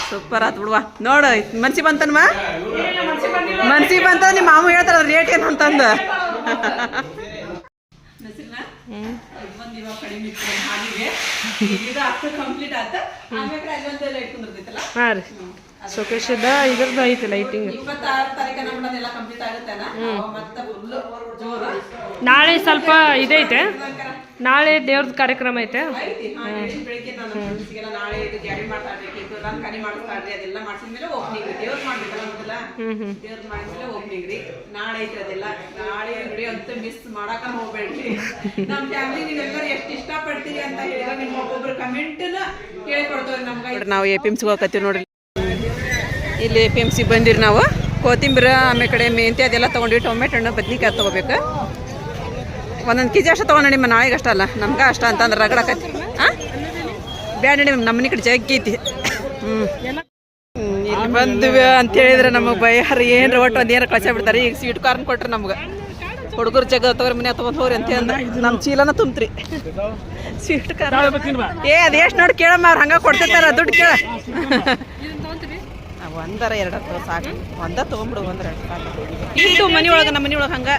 ಸೂಪರ್ ಆತ್ ಬಿಡುವ. ನೋಡು ಮನ್ಸಿ ಬಂತನ್ಮ ಮನ್ಸಿ ಬಂತ ನಿಮ್ಮ ಹೇಳ್ತಾರೆ ಹೇಳ್ತಾರ ರೇಟ್ ಏನು ಅಂತಂದು? ಹಾಂ ರೀ. ಸೊಕೇಶದ ಇದ್ರದ್ದು ಐತಿ ಲೈಟಿಂಗ್ ನಾಳೆ ಸ್ವಲ್ಪ ಇದೈತೆ ನಾಳೆ ದೇವ್ರದ್ದು ಕಾರ್ಯಕ್ರಮ ಐತೆ. ನಾವು ಎ ಪಿ ಸಿ ಹೋಗತ್ತೀವಿ ನೋಡ್ರಿ. ಇಲ್ಲಿ ಪಿ ಎಂ ಸಿ ಬಂದಿರಿ ನಾವು. ಕೊತ್ತಿಂಬ್ರಿ ಆಮೇಲೆ ಕಡೆ ಮೆಂತ್ಯ ಅದೆಲ್ಲ ತೊಗೊಂಡ್ವಿ. ಟೊಮೆಟೊ ಹಣ್ಣು, ಬದ್ನಿಕಾಯಿ ತೊಗೋಬೇಕು. ಒಂದೊಂದು ಕೆ ಜಿ ಅಷ್ಟು ತೊಗೊಂಡು ನಿಮ್ಮ ನಾಳೆಗೆ ಅಷ್ಟ ಅಲ್ಲ, ನಮ್ಗೆ ಅಷ್ಟ ಅಂತಂದ್ರೆ ರಗಡಕತ್ತಿ ಹಾಂ ಬೇಡ ನಿಮ್ಮ ನಮ್ಮ ಕಡೆ ಜಗ್ಗಿ ಐತಿ. ಹ್ಞೂ ಬಂದ್ವಿ ಅಂತ ಹೇಳಿದ್ರೆ ನಮಗೆ ಬೈಯಾರ. ಏನು ಒಟ್ಟು ಒಂದು ಏನು ಕಳ್ಸ ಬಿಡ್ತಾರೆ. ಈಗ ಸ್ವೀಟ್ ಕಾರ್ನ್ ಕೊಟ್ರು ನಮ್ಗೆ. ಹುಡುಗರು ಜಗ ತಗೋರಿ ಮನೆ ತೊಗೊಂಡು ಹೋಗ್ರಿ ಅಂತ ನಮ್ಮ ಚೀಲನ ತುಂಬ್ತ್ರಿ. Sweet corn. ಏ, ಅದು ಎಷ್ಟು ನೋಡಿ ಕೇಳಮ್ಮ ಅವ್ರು ಹಂಗೆ ಕೊಡ್ತಿರ್ತಾರ ದುಡ್ಡು ಕೇಳ. ಒಂದರ ಎರಡು ಸಾಕು. ಒಂದ ತೊಗೊಂಬಿಡು ಒಂದರ ಎರಡು ಸಾಕು. ಇದು ಮನೆ ಒಳಗೆ ನಮ್ಮ ಮನೆ ಒಳಗೆ ಹಂಗೆ?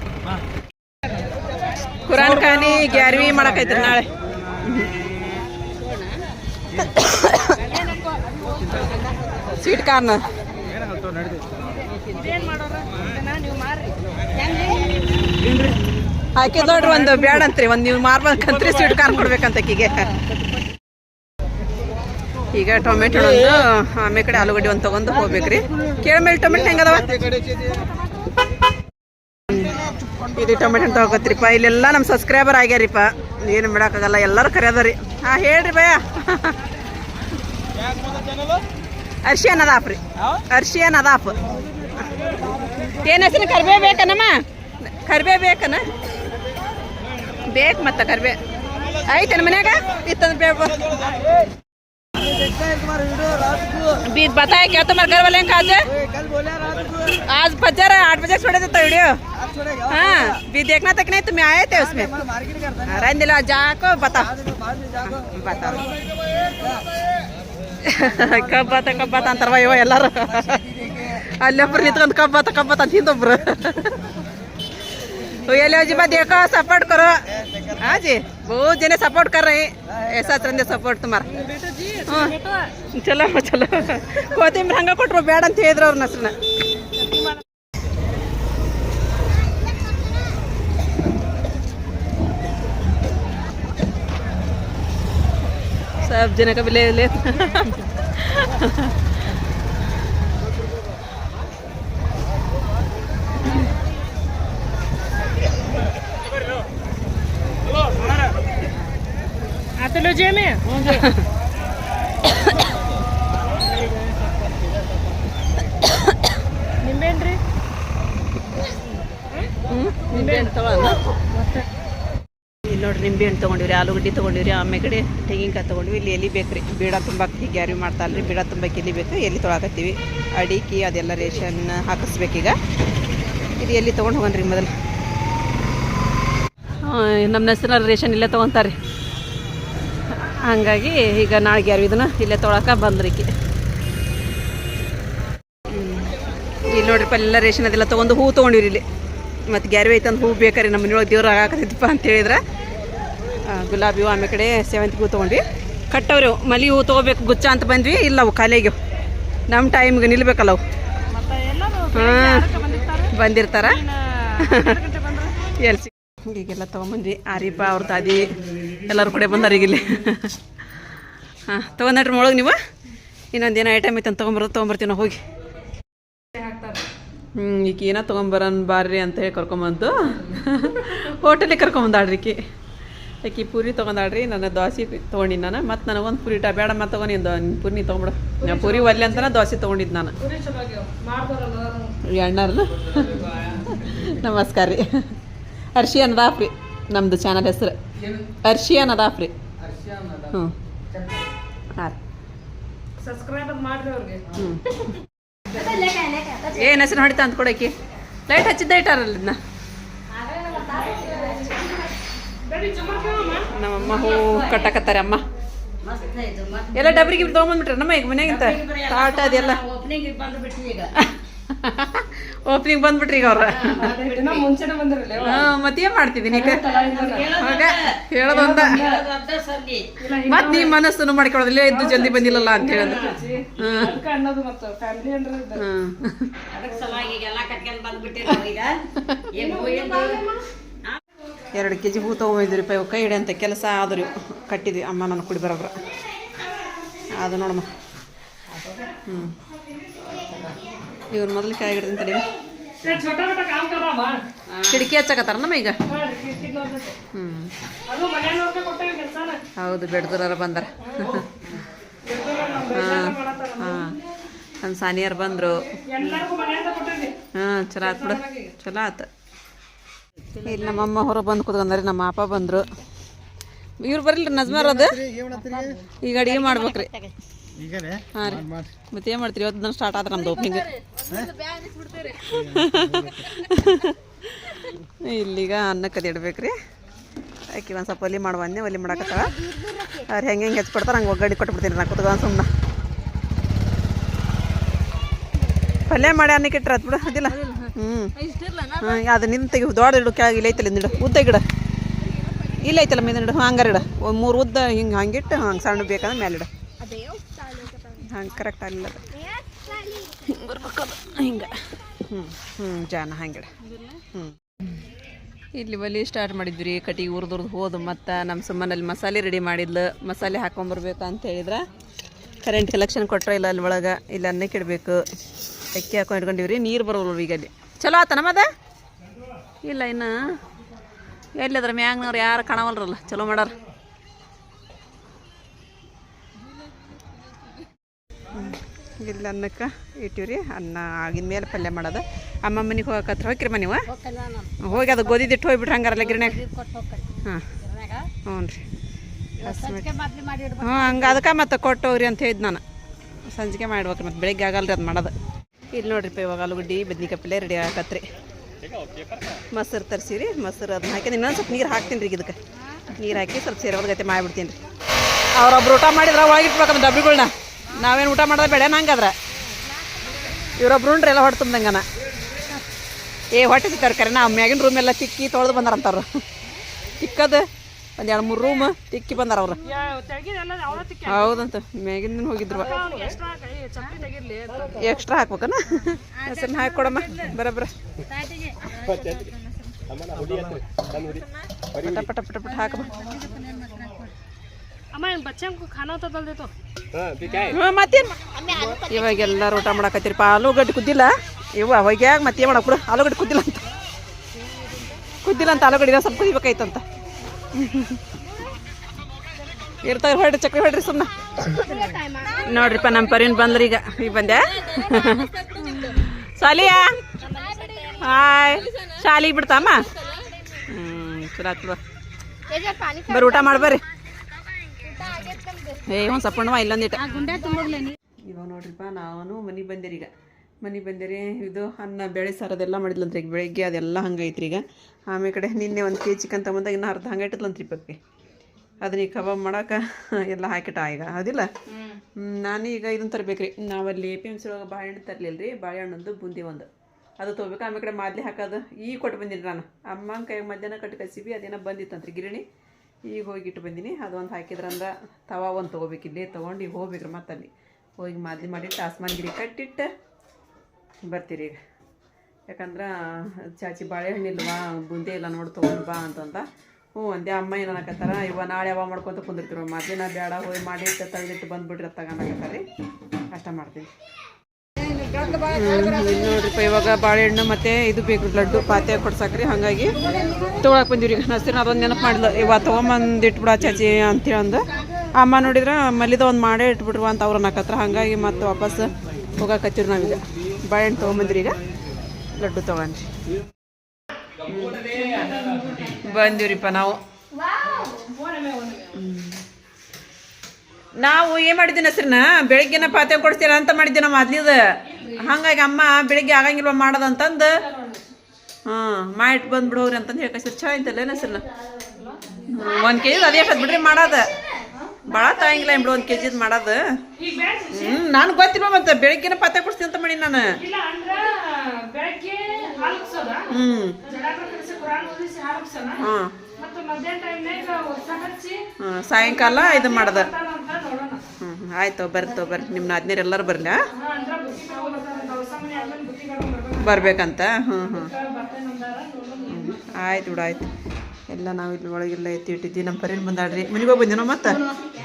ಕುರಾನ್ ಖಾನಿ ಗ್ಯಾರ್ವಿ ಮಾಡಕೈತ್ರಿ ನಾಳೆ. Sweet corn. ಹಾಕಿ ನೋಡ್ರಿ, ಒಂದು ಬ್ಯಾಡ ಅಂತ್ರಿ ಒಂದು ನೀವು ಮಾರ್ಬೇಕಂತ್ರಿ ಸ್ವೀಟ್ ಕಾರ್ನ್ ಕೊಡ್ಬೇಕಂತ ಆಕಿಗೆ. ಈಗ ಟೊಮೆಟೊ ಒಂದು ಆಮೇಲೆ ಕಡೆ ಆಲೂಗಡ್ಡೆ ಒಂದು ತಗೊಂಡು ಹೋಗ್ಬೇಕ್ರಿ. ಕೇಳಮೇಲೆ ಟೊಮೆಟೊ ಹೆಂಗದವ? ಇದು ಟೊಮೆಟೊ ತಗೋತ್ರಿಪ್ಪ ಇಲ್ಲೆಲ್ಲ ನಮ್ಮ ಸಬ್ಸ್ಕ್ರೈಬರ್ ಆಗ್ಯಾರಿಪ್ಪ. ಏನು ಮಾಡೋಕ್ಕಾಗಲ್ಲ ಎಲ್ಲರೂ ಕರೆಯೋದ್ರಿ ಹಾಂ ಹೇಳ್ರಿ ಭಯ. ಅರ್ಶಿಯನ್ ಅದಾಪ್ ರೀ. ಅರ್ಶಿ ಅದಾಪ್. ಏನು ಹೆಸರು? ಕರಿಬೇ ಬೇಕನಮ್ಮ? ಕರಿಬೇ ಬೇಕನ? ಬೇಕು ಮತ್ತೆ ಕರಿಬೇ. ನಮ್ಮ ಮನ್ಯಾಗ? ಇತ್ತಂದ್ರೆ ಬೇಡ बीस बताए क्या तुम्हारे घर वाले ने कहा था? आज फजर है आठ बजे छोड़े थे तो वीडियो हाँ भी देखना तक नहीं तुम्हें आए थे उसमें रहने दिला जाको बता बता ಕಬ್ಬ ಬತ್ತ ಕಬ್ಬ ಬತ್ತ ಅಂತಾರವ ಇವ ಎಲ್ಲಾರು ಅಲ್ಲೊಬ್ರು ನಿಂತ್ಕೊಂಡು ಕಬ್ಬ ಬತ್ತ ಕಬ್ಬ ಬತ್ತ ಅಂತ ಹಿಂದೊಬ್ರು तो ये लो जी बा देखो सपोर्ट करो हाँ जी बहुत जने सपोर्ट कर रहे हैं ऐसा चंदे सपोर्ट तुम्हारा हाँ ಚಲೋ ಚಲೋ ಕೊತ್ತಂಬರಿ ಹಂಗೆ ಕೊಟ್ಟರು ಬೇಡ ಅಂತ ಹೇಳಿದ್ರು ಅವ್ರನ್ನ ಹೆಸ್ರನ್ನ सब जना का भी ले ले आते लो जे में ಇಲ್ಲಿ ನೋಡ್ರಿ ನಿಂಬೆ ಹಣ್ಣು ತೊಗೊಂಡಿವ್ರಿ, ಆಲೂಗಡ್ಡೆ ತೊಗೊಂಡಿವ್ರಿ ಆಮೇಲೆ ತೆಂಗಿನಕಾಯಿ ತೊಗೊಂಡ್ವಿ. ಇಲ್ಲಿ ಎಲ್ಲಿ ಬೇಕ್ರಿ. ಬೀಡ ತುಂಬಕ್ಕೆ ಗ್ಯಾರಿ ಮಾಡ್ತಾರಲ್ರಿ ಬೀಡ ತುಂಬಕ್ಕೆ ಎಲ್ಲಿ ಬೇಕು ಎಲ್ಲಿ ತೊಳಕತ್ತೀವಿ. ಅಡಿಕೆ, ಅದೆಲ್ಲ ರೇಷನ್ ಹಾಕಿಸ್ಬೇಕೀಗ. ಇದು ಎಲ್ಲಿ ತೊಗೊಂಡು ಹೋಗನ್ರಿ ಮೊದಲು? ನಮ್ಮ ಹೆಸರಲ್ಲಿ ರೇಷನ್ ಇಲ್ಲೇ ತೊಗೊತಾರೆ ಹಾಗಾಗಿ ಈಗ ನಾಳೆ ಗ್ಯಾರಿ ಇದನ್ನ ಇಲ್ಲೇ ತೊಳಕ ಬಂದ್ರಿಕಿ ಇಲ್ಲಿ ನೋಡ್ರಿಪ್ಪ, ಎಲ್ಲ ರೇಷನ್ ಅದೆಲ್ಲ ತೊಗೊಂಡು ಹೂ ತೊಗೊಂಡಿವ್ರಿ ಇಲ್ಲಿ. ಮತ್ತು ಗ್ಯಾರಿ ಐತಂದು ಹೂ ಬೇಕಾರೆ ನಮ್ಮ ಮನೆಯೊಳಗೆ ದೇವ್ರು ಆಗಾಕತ್ತೈತಪ್ಪ ಅಂತ ಹೇಳಿದ್ರೆ. ಗುಲಾಬಿ ಹೂ ಆಮೇಲೆ ಕಡೆ ಸೇವಂತಿಗೆ ಹೂ ತೊಗೊಂಡ್ವಿ. ಕಟ್ಟವ್ರಿ ಮಲಿ ಹೂ ತೊಗೋಬೇಕು ಗುಚ್ಚ ಅಂತ ಬಂದ್ವಿ. ಇಲ್ಲ ಅವು ಖಾಲಿಯಾಗ್ಯವು. ನಮ್ಮ ಟೈಮ್ಗೆ ನಿಲ್ಬೇಕಲ್ಲ ಅವು. ಹಾಂ ಬಂದಿರ್ತಾರ? ಎಲ್ಲಿ ಈಗೆಲ್ಲ ತೊಗೊಂಬಂದ್ವಿ. ಆರಿಪ ಅವ್ರ ದಾದಿ ಎಲ್ಲರೂ ಕೂಡ ಬಂದಾರ ಈಗ ಇಲ್ಲಿ ಹಾಂ ತೊಗೊಂಡ್ರಿ ಒಳಗೆ ನೀವು. ಇನ್ನೊಂದು ಏನೋ ಐಟಮ್ ಐತೆ ಅಂತ ತೊಗೊಂಬರೋದು ತೊಗೊಂಬರ್ತೀವಿ ನಾವು ಹೋಗಿ. ಈಕಿ ಏನೋ ತೊಗೊಂಬರನ್ ಬಾರ್ರಿ ಅಂತ ಹೇಳಿ ಕರ್ಕೊಂಬಂತು. ಹೋಟೆಲಿಗೆ ಕರ್ಕೊಂಬಂದಾಳ್ರಿ ಈಕಿ. ಆಕಿ ಪೂರಿ ತೊಗೊಂಡಾಳ್ರಿ ನನ್ನ ದೋಸೆ ತೊಗೊಂಡಿದ್ದು ನಾನು. ಮತ್ತು ನನಗೊಂದು ಪೂರಿ ಟಾ ಬೇಡ ಮತ್ತು ತೊಗೊಂಡಿದ್ದು ನಿನ್ನ ಪೂರಿ ತೊಗೊಂಬಿಡು. ನಾ ಪೂರಿ ಒಲ್ಲೆ ಅಂತನ ದೋಸೆ ತೊಗೊಂಡಿದ್ದು ನಾನು. ಈ ಅಣ್ಣಾರನ ನಮಸ್ಕಾರ ರೀ ಅರ್ಶಿ ಅನ್ನದಾಫ್ರಿ ನಮ್ಮದು ಚಾನಲ್ ಹೆಸರು. ಅರ್ಶಿ ಅನ್ನದಾಫ್ರಿ ಹ್ಞೂ ಹಾಂ ಸಬ್ಸ್ಕ್ರೈಬ್ ಮಾಡಿರಿ ಅವ್ರಿಗೆ. ಹ್ಞೂ ಏನು ಹೆಸರು ಹೊಡಿತಾ ಅಂತ ಕೊಡಕ್ಕೆ ಲೈಟ್ ಹಚ್ಚಿದ್ದ ಇಟ್ಟಾರಲ್ಲ ಇದನ್ನ ನಮ್ಮಮ್ಮ ಹೂ ಕಟ್ಟಕತ್ತಾರೆ ಅಮ್ಮ. ಎಲ್ಲ ಡಬ್ರಿಗೆ ತೊಗೊಂಬಂದ್ಬಿಟ್ರೆ ನಮ್ಮ ಈಗ ಮನೆಗಿಂತ ತಾಟ ಅದೆಲ್ಲ. ಓಪನಿಂಗ್ ಬಂದ್ಬಿಟ್ರಿ ಈಗ ಅವ್ರ. ಮುಂಚೆನೆ ಬಂದಿರಲ್ಲ ಹಾಂ ಮತ್ತೇನ್ ಮಾಡ್ತಿದ್ದೀನಿ ಹೇಳೋದೊಂದ. ಮತ್ ನೀ ಮನಸ್ಸನ್ನು ಮಾಡ್ಕೊಳ್ಳೋದಿಲ್ಲ. ಇದ್ದು ಜಲ್ದಿ ಬಂದಿಲ್ಲಲ್ಲ ಅಂತ ಹೇಳಿದ್ರು. ಹ್ಮ್ ಎರಡು ಕೆ ಜಿ ಹೂ ತೊಗೊಂಬಂದಿದ್ರಿ ರೂಪಾಯಿ ಕೈ ಹಿಡಿಯಂತ ಕೆಲಸ ಆದ್ರಿ ಕಟ್ಟಿದ್ವಿ. ಅಮ್ಮ ನಾನು ಕುಡಿ ಬರೋಬ್ರ. ಅದು ನೋಡಮ್ಮ. ಹ್ಞೂ ಇವ್ರು ಮೊದಲು ಕಾಯಿ ಹಿಡ್ತೀನಿ ತಡಿ ಕಿಟಕಿ ಹಚ್ಚಕತ್ತಾರ ನಮ್ಮ ಈಗ. ಹ್ಞೂ ಹೌದು ಬೆಡ್ದೂರ ಬಂದಾರ. ಹಾಂ ಹಾಂ. ನಮ್ಮ ಸಾನಿಯರ್ ಬಂದರು. ಹಾಂ ಚಲೋ ಆತು ಬಿಡು. ಚಲೋ ಆತು. ಇಲ್ಲಿ ನಮ್ಮಮ್ಮ ಹೊರ ಬಂದು ಕುತ್ಕೊಂಡ್ರಿ ನಮ್ಮ ಅಪ್ಪ ಬಂದರು. ಇವ್ರು ಬರಲ್ರಿ ನಜ್ಮಾರ್ ಅದ. ಈಗ ಅಡುಗೆ ಮಾಡ್ಬೇಕ್ರಿ. ಈಗಲೇ ಹಾಂ ರೀ. ಮತ್ತೆ ಏನು ಮಾಡ್ತೀರಿ? ಇವತ್ತು ದಿನ ಸ್ಟಾರ್ಟ್ ಆದ್ರೆ ನಮ್ದು ಓಪನಿಂಗ್ ಇಲ್ಲಿಗ ಅನ್ನಕ್ಕೆ ಇಡ್ಬೇಕು ರೀ ಆಕಿ ಒಂದು ಸ್ವಲ್ಪ ಒಲಿ ಮಾಡುವ ಅನ್ನೇ ಒಲಿ ಮಾಡಕತ್ತಾಳ. ಅವ್ರು ಹೆಂಗೆ ಹೆಂಗೆ ಹೆಚ್ಚಿಕೊಡ್ತಾರೆ ಹಂಗೆ ಒಗ್ಗಡಿ ಕೊಟ್ಬಿಡ್ತೀನಿ ನಾ ಕುತ್ಕೊಂಡು ಸುಮ್ಮನೆ ಪಲ್ಯ ಮಾಡಿ ಅನ್ನಕ್ಕೆ ಇಟ್ರೆ ಅದು ಬಿಡು ಅದಿಲ್ಲ. ಹ್ಞೂ ಹಾಂ ಅದು ನಿಂತ ತೆಗಿ ದೊಡ್ಡ ಇಡು ಕೆಳಗೆ ಇಲ್ಲ ಐತಲ್ಲ ನಿಡು ಉದ್ದ ಗಿಡ ಇಲ್ಲ ಐತಲ್ಲ ಮೇದಿನ ಇಡು. ಹಂಗಾರ ಇಡ. ಒಂದು ಮೂರು ಉದ್ದ ಹಿಂಗೆ ಹಂಗಿಟ್ಟು ಹಂಗೆ ಸಣ್ಣ ಬೇಕಂದ್ರೆ ಮೇಲೆ ಇಡು. ಹಂಗೆ ಕರೆಕ್ಟ್ ಆಗಿಲ್ಲ ಅದು. ಹಿಂಗೆ ಬರ್ಬೇಕದು. ಹಿಂಗೆ. ಹ್ಞೂ ಹ್ಞೂ ಜಾನ ಹಂಗಿಡ ಹ್ಞೂ ಇಲ್ಲಿ ಒಲಿ ಸ್ಟಾರ್ಟ್ ಮಾಡಿದ್ವಿ ರೀ ಕಟ್ಟಿಗೆ ಉರ್ದುರ್ದು ಹೋದು ಮತ್ತು ನಮ್ಮ ಸುಮ್ಮನಲ್ಲಿ ಮಸಾಲೆ ರೆಡಿ ಮಾಡಿದ್ಲು. ಮಸಾಲೆ ಹಾಕೊಂಬರ್ಬೇಕು ಅಂತ ಹೇಳಿದ್ರೆ. ಕರೆಂಟ್ ಕಲೆಕ್ಷನ್ ಕೊಟ್ಟರೆ ಇಲ್ಲ ಅಲ್ಲಿ ಒಳಗೆ ಇಲ್ಲ ಅನ್ನಕ್ಕೆ ಇಡಬೇಕು. ಅಕ್ಕಿ ಹಾಕೊಂಡು ರೀ ನೀರು ಬರೋಲ್ಲ ಈಗ ಅಲ್ಲಿ. ಚಲೋ ಆತ ನಮ್ಮದ ಇಲ್ಲ ಇನ್ನು. ಎಲ್ಲಿ ಅದ್ರ ಮ್ಯಾಂಗ್ನವ್ರು ಯಾರು ಕಾಣವಲ್ರಲ್ಲ ಚಲೋ ಮಾಡಾರ. ಇಲ್ಲ ಅನ್ನಕ್ಕೆ ಇಟ್ಟಿವ್ರಿ. ಅನ್ನ ಆಗಿನ ಮೇಲೆ ಪಲ್ಯ ಮಾಡೋದು. ಅಮ್ಮ ಮನೆಗೆ ಹೋಗಕತ್ರ ಹೋಗ್ರಿ ನೀವು? ಹೋಗಿ ಅದು ಗೋಧಿ ದಿಟ್ಟು ಹೋಗ್ಬಿಟ್ರೆ ಹಂಗಾರಲ್ಲ ಗಿರಣಾಗ ಹಾಂ. ಹ್ಞೂ ರೀ. ಹ್ಞೂ ಹಂಗೆ ಅದಕ್ಕೆ ಮತ್ತೆ ಕೊಟ್ಟು ಹೋಗ್ರಿ ಅಂತ ಹೇಳಿದ್ ನಾನು. ಸಂಜಿಗೆ ಮಾಡ್ಬೇಕು ಮತ್ತೆ ಬೆಳಿಗ್ಗೆ ಆಗಲ್ರಿ ಅದು ಮಾಡೋದು. ಇಲ್ಲಿ ನೋಡ್ರಿಪ್ಪ ಇವಾಗ ಆಲೂಗಡ್ಡಿ ಬದ್ನಿಕಾಯಿ ಪಲ್ಯ ರೆಡಿ ಆಗತ್ರಿ. ಮೊಸರು ತರಿಸಿರಿ ಮೊಸರು ಅದನ್ನ ಹಾಕಿ ಇನ್ನೊಂದು ಸ್ವಲ್ಪ ನೀರು ಹಾಕ್ತೀನಿ ರೀ ಇದಕ್ಕೆ. ನೀರು ಹಾಕಿ ಸ್ವಲ್ಪ ಸೇರೋದ್ ಗತಿ ಮಾಡಿಬಿಡ್ತೀನಿ ರೀ. ಅವ್ರೊಬ್ರು ಊಟ ಮಾಡಿದ್ರೆ ಒಳಗಿಟ್ಬೇಕು ಡಬ್ಬಿಗಳ್ನ. ನಾವೇನು ಊಟ ಮಾಡೋದು ಬೇಡ ನಂಗಾದ್ರೆ ಇವರೊಬ್ರು ಉಂಡ್ರಿ ಎಲ್ಲ ಹೊಟ್ಟೆ ತುಂಬ್ದಂಗನ. ಏ ಹೊಟ್ಟೆ ಸಿಗ್ತಾರೆ ಕರೆ ನಾವು ಮ್ಯಾಗಿನ ರೂಮ್ ಎಲ್ಲ ತಿಕ್ಕಿ ತೊಳೆದು ಬಂದಾರ ಅಂತಾರ ತಿಕ್ಕದು ಒಂದು ಎರಡು ಮೂರು ರೂಮ್ ತಿಕ್ಕಿ ಬಂದಾರ ಅವ್ರು. ಹೌದಂತ ಮ್ಯಾಗಿನ ಹೋಗಿದ್ರು. ಎಕ್ಸ್ಟ್ರಾ ಹಾಕ್ಬೇಕನ? ಹೆಸರನ್ನ ಹಾಕಿ ಕೊಡಮ್ಮ ಬರಬ್ರ ಪಟ ಪಟ ಪಟ ಪಟ ಹಾಕಮ್ಮ. ಅಮ್ಮ ಬಚ್ಚೆ ಖಾನಾ ತಲ್ದೆ ಮತ್ತೇನ್? ಇವಾಗ ಎಲ್ಲರೂ ಊಟ ಮಾಡಕತ್ತೀರಪ್ಪ ಆಲೂಗಡ್ಡೆ ಕುದ್ದಿಲ್ಲ? ಇವ ಅವಾಗ ಯಾಕೆ ಮತ್ತೆ ಮಾಡಕ್ ಬಿಡು ಆಲೂಗಡ್ಡೆ ಕುದ್ದಿಲ್ಲ ಅಂತ. ಕುದ್ದಿಲ್ಲ ಅಂತ ಆಲೂಗಡ್ಡೆ ಸ್ವಲ್ಪ ಕುದಿಬೇಕಾಯ್ತಂತ ಇರ್ತಾವ್ರಿ ಹೊಡ್ರಿ ಚಕ್ರಿ ಹೊಡ್ರಿ ಸುಮ್ಮನೆ ನೋಡ್ರಿಪ್ಪ ನಮ್ಮ ಪರಿನ್ ಬಂದ್ರಿ ಈಗ. ಈಗ ಬಂದೆ ಸಾಲಿಯಾ? ಹಾಯ್. ಶಾಲಿಗೆ ಬಿಡ್ತಮ್ಮ? ಹ್ಞೂ ಚಲೋ ಆಯ್ತು ಬರ್ರಿ ಊಟ ಮಾಡ್ಬರ್ರಿ ಏ ಒಂದು ಸಪ್ಪಣ್ಣವ ಇವಾಗ ನೋಡ್ರಿಪ್ಪ ನಾನು ಮನೆಗೆ ಬಂದಿರಿ ಈಗ. ಮನೆಗೆ ಬಂದೇರಿ ಇದು ಅನ್ನ ಬೇಳೆ ಸಾರದೆಲ್ಲ ಮಾಡಿದ್ಲಂತ್ರಿ ಈಗ ಬೆಳಿಗ್ಗೆ ಅದೆಲ್ಲ ಹಂಗೈತ್ರಿ ಈಗ. ಆಮೇಲೆ ಕಡೆ ನಿನ್ನೆ ಒಂದು ಕೆ ಚಿಕನ್ ತಗೊಂಡಾಗ ಇನ್ನೂ ಅರ್ಧ ಹಂಗೆ ಇಟ್ಟದ್ಲಂತ್ರಿ ಪಪ್ಪಿ ಅದನ್ನ ಈಗ ಕಬಾಬ್ ಮಾಡೋಕೆ ಎಲ್ಲ ಹಾಕಿಟ್ಟ ಈಗ ಅದಿಲ್ಲ ಹ್ಮ್, ನಾನು ಈಗ ಇದನ್ನ ತರಬೇಕ್ರಿ. ನಾವಲ್ಲಿ ಎ ಪಿ ಎಂ ಸಿ ಒಳಗೆ ಬಾಳೆಹಣ್ಣು ತರಲಿಲ್ಲ ರೀ ಬಾಳೆಹಣ್ಣೊಂದು ಬೂಂದಿ ಒಂದು. ಅದು ತೊಗೋಬೇಕು ಆಮೇಲೆ ಕಡೆ ಮಾದ್ಲಿ ಹಾಕೋದು ಈ ಕೊಟ್ಟು ಬಂದೀನಿ ನಾನು. ಅಮ್ಮನ ಕೈ ಮಧ್ಯಾಹ್ನ ಕಟ್ಟು ಕಸಿಬಿ ಅದೇನೋ ಬಂದಿತ್ತಂತ್ರಿ ಗಿರಣಿ. ಈಗ ಹೋಗಿ ಇಟ್ಟು ಬಂದೀನಿ ಅದೊಂದು ಹಾಕಿದ್ರಂದ್ರೆ ತವಾ ಒಂದು ತೊಗೋಬೇಕು. ಇಲ್ಲಿ ತೊಗೊಂಡು ಈಗ ಹೋಗ್ಬೇಕ್ರಿ ಮತ್ತೆ ಅಲ್ಲಿ. ಹೋಗಿ ಮಾದಲಿ ಮಾಡಿಟ್ಟು ಆಸ್ಮಾನ್ ಗಿರಿ ಕಟ್ಟಿಟ್ಟು ಬರ್ತೀರಿ ಈಗ. ಯಾಕಂದ್ರೆ ಚಾಚಿ ಬಾಳೆಹಣ್ಣಿಲ್ವಾ ಬುಂದೆ ಇಲ್ಲ ನೋಡಿ ತೊಗೊಂಡು ಬಾ ಅಂತಂದ. ಹ್ಞೂ, ಒಂದೇ ಅಮ್ಮ ಏನು ಅನ್ನಕತ್ತಾರ ಇವ ನಾಳೆ ಯಾವಾಗ ಮಾಡ್ಕೊತ ಕುಂದಿರ್ತೀವಿ ನಾ ಬೇಡ ಹೋಗಿ ಮಾಡಿಟ್ಟು ತಳ್ಳಿಟ್ಟು ಬಂದ್ಬಿಟ್ರೆ ರೀ ಅಷ್ಟ ಮಾಡ್ತೀವಿ ನೋಡ್ರಿಪ್ಪ ಇವಾಗ ಬಾಳೆಹಣ್ಣು ಮತ್ತೆ ಇದು ಬೇಕು, ಲಡ್ಡು ಪಾತೆ ಕೊಡ್ಸಾಕ್ರಿ. ಹಾಗಾಗಿ ತೊಗೊಳಕ್ ಬಂದಿವ್ರಿ. ಹಸಿರು ಅದೊಂದು ನೆನಪು ಮಾಡ್ಲ. ಇವ ತೊಗೊಂಬಂದು ಇಟ್ಬಿಡ ಚಾಚಿ ಅಂತೇಳಿ ಅಂದು. ಅಮ್ಮ ನೋಡಿದ್ರೆ ಮಲ್ಲಿದ ಒಂದು ಮಾಡೇ ಇಟ್ಬಿಟ್ರು ಅಂತ ಅವ್ರು ಅನ್ನಕತ್ರ. ಹಾಗಾಗಿ ಮತ್ತೆ ವಾಪಸ್ ಹೋಗಕತ್ತೀವಿ ನಾವೀಗ. ಬಾಳೆಹಣ್ಣು ತೊಗೊಂಬಂದ್ರಿ ಈಗ. ಲಡ್ಡು ತೊಗೊಂಡ್ರಿ. ಬಂದಿವ್ರಿಪ್ಪ ನಾವು. ನಾವು ಏನು ಮಾಡಿದ್ದೀನಿ ಹೆಸ್ರನ್ನ ಬೆಳಿಗ್ಗೆನ ಪಾತೆ ಕೊಡ್ತೀರ ಅಂತ ಮಾಡಿದ್ದೆ ನಾವು ಮೊದ್ಲಿದ ಹಂಗಾಗಿ ಅಮ್ಮ ಬೆಳಿಗ್ಗೆ ಆಗಂಗಿಲ್ವ ಮಾಡೋದಂತಂದು ಹಾಂ ಮಾಡಿಟ್ಟು ಬಂದ್ಬಿಡು ಹೋಗ್ರಿ ಅಂತಂದು ಹೇಳ್ಕಸಿರ್ ಚಾ ಇಂತಲ್ಲ ಏನು ಹೆಸ್ರನ್ನ ಒಂದು ಕೆ ಜಿದು ಅದೇ ಎಷ್ಟು ಬಿಡ್ರಿ ಮಾಡೋದು. ಭಾಳ ತಾಯಂಗಿಲ್ಲ ಬಿಡು ಒಂದು ಕೆ ಜಿದು ಮಾಡೋದು. ಹ್ಞೂ ನಾನು ಗೊತ್ತಿಲ್ಲ ಮತ್ತೆ ಬೆಳಿಗ್ಗೆನ ಪಾತೆ ಕೊಡ್ತೀನಿ ಅಂತ ಮಾಡಿ ನಾನು. ಹ್ಞೂ ಹಾಂ. ಸಾಯಂಕಾಲ ಇದು ಮಾಡದ. ಹ್ಞೂ ಹ್ಞೂ ಆಯ್ತು ಬರ್ರಿ ಬರ್ರಿ ನಿಮ್ಮ ನಾದ್ನೀರು ಎಲ್ಲರೂ ಬರಲಿ? ಬರ್ಬೇಕಂತ? ಹ್ಞೂ ಹ್ಞೂ ಆಯ್ತು ಬಿಡು ಆಯ್ತು. ಎಲ್ಲ ನಾವು ಇಲ್ಲಿ ಒಳಗೆಲ್ಲ ಎತ್ತಿ ಇಟ್ಟಿದ್ವಿ ನಮ್ಮ ಪರೀನ್ ಬಂದಾಡ್ರಿ ಮನಿಗೆ ಹೋಗಿ ಬಂದಿನೋ ಮತ್ತೆ?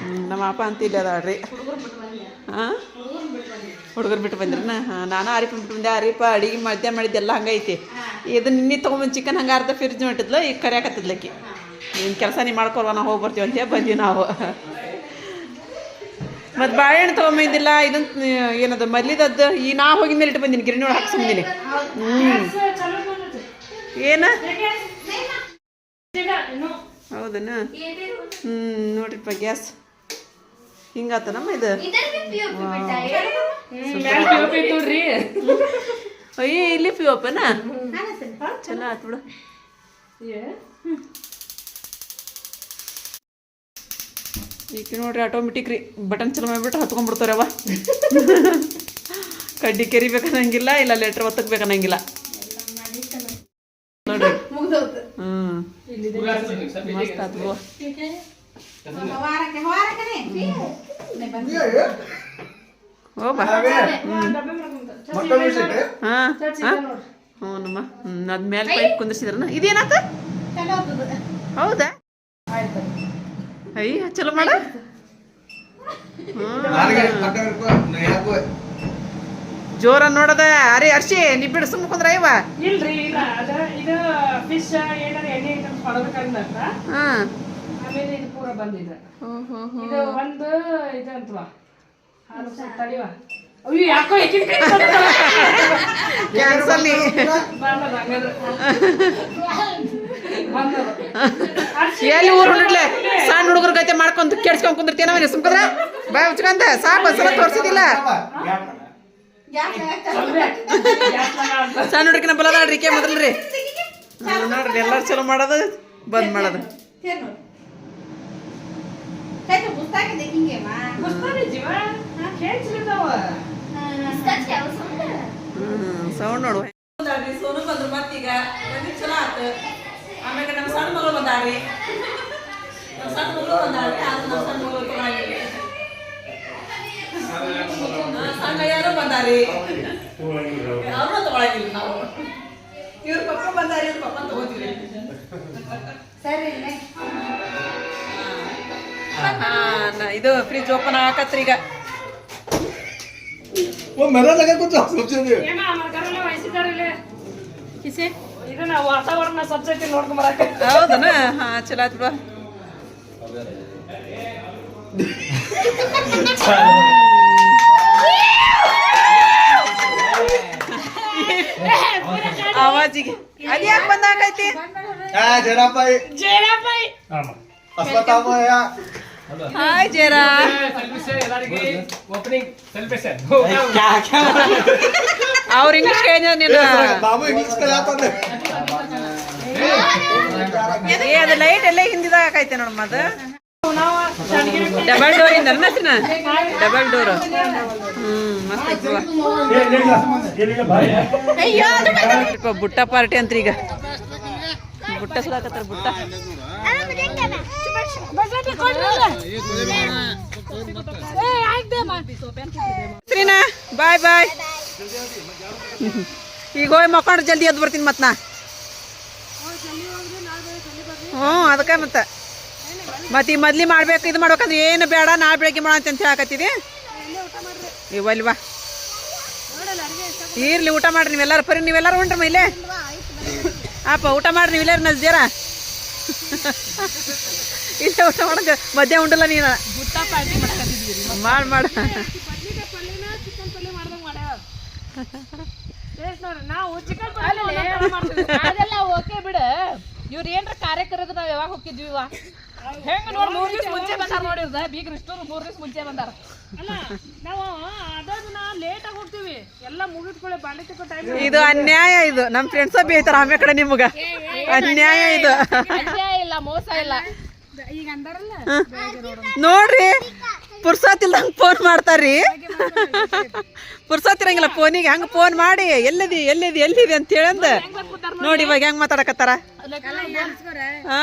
ಹ್ಞೂ ನಮ್ಮ ಅಪ್ಪ ಅಂತ ಇಲ್ಲಿ ಅದಾಳ್ರಿ ಹಾಂ? ಹುಡುಗರು ಬಿಟ್ಟು ಬಂದ್ರನ? ಹಾಂ ನಾನು ಅರಿಪ ಬಿಟ್ಟು ಬಂದೆ. ಅರಿಪ ಅಡಿಗೆ ಮಧ್ಯಾಹ್ನ ಮಾಡಿದ್ದೆಲ್ಲ ಹಂಗೈತಿ. ಇದು ನಿನ್ನೆ ತೊಗೊಂಬಂದು ಚಿಕನ್ ಹಂಗೆ ಅರ್ಧ ಫ್ರಿಜ್ ಮಾಡಿದ್ಲು ಈಗ ಕರಿಯಾಕತ್ತಿದ್ಲಕ್ಕಿ ನಿನ್ನ ಕೆಲಸ ನೀವು ಮಾಡ್ಕೊಲ್ವ ನಾವು ಹೋಗಿ ಬರ್ತೀವಿ ಅಂತ ಬಂದ್ವಿ ನಾವು. ಮತ್ತು ಬಾಳೆಹಣ್ಣು ತೊಗೊಂಬಂದಿಲ್ಲ ಇದನ್ನ ಏನದು, ಮಲ್ಲಿದದ್ದು, ಈ ನಾ ಹೋಗಿದ್ಮೇಲೆ ಇಟ್ಟು ಬಂದೀನಿ ಗಿರಣಿ ಒಳಗೆ ಹಾಕ್ಸ್ಬಂದಿನಿ ಹ್ಞೂ ಏನ? ಹೌದನ? ಹ್ಞೂ ನೋಡ್ರಿಪ್ಪ, ಗ್ಯಾಸ್. ಹಿಂಗಾತ ನಮ್ಮ ಇದು? ಅಯ್ಯ, ಇಲ್ಲಿ ಪಿ ಓಪನ? ಚಲೋ ಆತ್ ಬಿಡು. ಈಗ ನೋಡ್ರಿ ಆಟೋಮೆಟಿಕ್ ರೀ. ಬಟನ್ ಚಲೋ ಮಾಡಿಬಿಟ್ರೆ ಹತ್ಕೊಂಡ್ಬಿಡ್ತಾರೆ ಅವ ಕಡ್ಡಿ ಕೆರಿಬೇಕನ್ನಂಗಿಲ್ಲ ಇಲ್ಲ ಲೆಟ್ರ್ ಒತ್ತಕ್ಬೇಕನ್ನಂಗಿಲ್ಲ ನೋಡ್ರಿ. ಹ್ಮ್. ಮಸ್ತ್ ಆತು ಓ ಬಾ. ಹಾ ಹ್ಞೂ ನಮ್ಮ ಹ್ಞೂ ಅದ್ ಮೇಲೆ ಪೈಪ್ ಕುಂದಿರ್ಸಿದ್ರನ? ಇದೇನಾತ? ಹೌದಾ? ಅಯ್ಯ ಚಲೋ ಮಾಡ. ಜೋರ ನೋಡದ. ಅರೆ ಅರ್ಶಿ ನೀ ಬಿಡ ಸುಮ್ಮ ಕುಂದ್ರ ಇವ. ಇಲ್ರಿ ಇಲ್ಲ ಅದ ಇದು ಫಿಶ್ ಏನಾರ ಎಣ್ಣೆ ಐಟಮ್ಸ್ ಮಾಡೋದಕ್ಕಂತ ಹಾ. ಆಮೇಲೆ ಇದು ಪೂರ ಬಂದಿದೆ. ಇದು ಒಂದು ಇದು ಅಂತವಾ ಹಾಲು ಸ್ವಲ್ಪ ತಡಿವಾ. ಅಯ್ಯೋ ಯಾಕೋ ಏಕಿನ ಕೈ ಕ್ಯಾನ್ಸಲ್ ಹಂಗಾದ್ರೆ ಎಲ್ಲಿ ಊರು ನೋಡ್ಲೆ ಸಣ್ಣ ಹುಡುಗರ ಗತೆ ಮಾಡ್ಕೊಂಡ್ ಕೆಡ್ಸ್ಕೊಂಡ್ ಕುಂದಿರ್ತೀನ ನಾವೇನು ಸುಮ್ಕದ್ರ ಬಾಯ್ ಮುಚ್ಕೊಂಡ ಸಾಕು ಸಲ ತೋರ್ಸಿದಿಲ್ಲ ಸಣ್ಣ ಹುಡುಗಿನ ಬಲದಾಡ್ರಿ ಕೆ ಮೊದಲ್ರಿ. ರೀ ನೋಡ್ರಿ ಎಲ್ಲಾರು ಚಲೋ ಮಾಡೋದು ಬಂದ್ ಮಾಡೋದು. ಸೌಂಡ್ ನೋಡು. ಸೋನು ಬಂದ್ರು ಮತ್ತೀಗ ಚಲೋ ಆತು. ಆಮ್ಯಾಗ ನಮ್ಮ ಸಣ್ಣ ಮಗಳು ಬಂದಾಳ್ರಿ ನಮ್ಮ ಸಣ್ಣ ಮಗಳು ಬಂದಾಳ್ರಿ ಅದು ನಮ್ಮ ಸಣ್ಣ ಮಗಳು ಹಾ, ಸಣ್ಣ ಯಾರು ಬಂದಾರಿ. ಅವ್ರನ್ನ ತಗೊಳಂಗಿಲ್ಲ ನಾವು. ಇವ್ರ ಪಪ್ಪ ಬಂದಾರಿ ಇವ್ರ ಪಪ್ಪ ತಗೋತೀವಿ. ಸರಿ ನ- ಇದು ಫ್ರಿಜ್ ಓಪನ್ ಆಗತ್ರಿ ಈಗ. ಏನ ಮಗರಲ್ಲ ವಹಿಸಿದಾರಿಲ್ಲ ಕಿಸೆ. ಇದನ್ನ ವಾತಾವರಣ ಸಬ್ಜೆಕ್ಟ್ ನೋಡ್ಕೊಂಡ್ ಬರಕ ಹೌದನ? ಹಾ ಚಲೋ ಆತ್ ಬಿಡು. ಆವಾಜಿಗೆ. ಅದು ಯಾಕೆ ಬಂದಾಕೈತಿ ಜೇರಾಪಾಯಿ ಹಾಯ್ ಜೇರಾ ಅವ್ರ ಇಂಗ್ಲಿಷ್ ಕೇಳಿದ ಏ, ಅದು ಲೈಟ್ ಎಲ್ಲ ಹಿಂದಿದಾಗ ಆಕೈತೆ ನೋಡಮ್ಮ ಅದು. ಡಬಲ್ ಡೋರ್ ಇಂದ ನಸಿನ ಡಬಲ್ ಡೋರ್ ಹ್ಮ್, ಮಸ್ತ್. ಬುಟ್ಟ ಪಾರ್ಟಿ ಅಂತ ಈಗ ಬುಟ್ಟ ಸುಡಾಕತ್ತಾರ ಬುಟ್ಟ. ಶ್ರೀನಾ ಬಾಯ್ ಬಾಯ್. ಈಗ ಹೋಗಿ ಮಕ್ಕೊಂಡು ಜಲ್ದಿ ಎದ್ದು ಬರ್ತೀನಿ ಮತ್ತೆ ನಾ ಹ್ಞೂ ಅದಕ್ಕೆ ಮತ್ತೆ. ಮತ್ತೆ ಈ ಮೊದ್ಲಿ ಮಾಡ್ಬೇಕು ಇದು ಮಾಡ್ಬೇಕಂದ್ರೆ ಏನು ಬೇಡ ನಾಳೆ ಬೆಳಗ್ಗೆ ಮಾಡೋ ಅಂತ ಹೇಳಕತ್ತಿದಿ ಇವಲ್ವಾ ಇರ್ಲಿ ಊಟ ಮಾಡ್ರಿ ನೀವೆಲ್ಲರೂ ಪರಿ ನೀವೆಲ್ಲರೂ ಉಂಡ್ರಮ್ಮ ಇಲ್ಲೇ? ಅಪ್ಪ ಊಟ ಮಾಡ್ರಿ ಇಲ್ಲಾರ ನಜ್ಜೇರ ಇಲ್ಲ, ಊಟ ಮಾಡಕ್ಕೆ ಮಧ್ಯ ಉಂಡಲ್ಲ ನೀನು. ಮಾಡಿ, ಮಾಡ. ಓಕೆ ಬಿಡ ಇವ್ರ ಏನ್ರ ಕಾರ್ಯಕ್ರಮದ ನಾವ್ ಯಾವಾಗ ಹೋಗಿದ್ವಿ ಹೆಂಗ ನೋಡಿ ಮೂರ್ ದಿವ್ಸ ಮುಂಚೆ ಬಂದಾರ ನೋಡಿರ್ದ ಬೀಗ್ರ ಮೂರ್ ದಿವ್ಸ ಮುಂಚೆ ಬಂದಾರ ಅಲ್ಲ ನಾವು ಅದನ್ನ ಲೇಟ್ ಆಗಿ ಹೋಗ್ತೀವಿ. ಎಲ್ಲ ಮುಗಿದ್ಕೊಳ್ಳೆ ಬಾಂಡೆ ಟೈಮ್ ಇದು ಅನ್ಯಾಯ ಇದು. ನಮ್ಮ ಫ್ರೆಂಡ್ಸ ಬೇಯ್ತಾರ ಆಮೇಲೆ ಕಡೆ ನಿಮ್ಗ. ಅನ್ಯಾಯ ಇದು. ಇಲ್ಲ ಮೋಸ ಇಲ್ಲ. ನೋಡ್ರಿ ಪುರ್ಸತ್ ಇಲ್ದಂಗ ಫೋನ್ ಮಾಡ್ತಾರ್ರಿ. ಪುರ್ಸತ್ ಇರಂಗಿಲ್ಲ ಫೋನಿಗೆ ಹಂಗ ಫೋನ್ ಮಾಡಿ? ಎಲ್ಲಿದಿ ಎಲ್ಲಿದಿ ಎಲ್ಲಿದಿ ಅಂತ ಹೇಳಂದ. ನೋಡಿ ಇವಾಗ ಹೆಂಗ್ ಮಾತಾಡಕತ್ತಾರ? ಆ?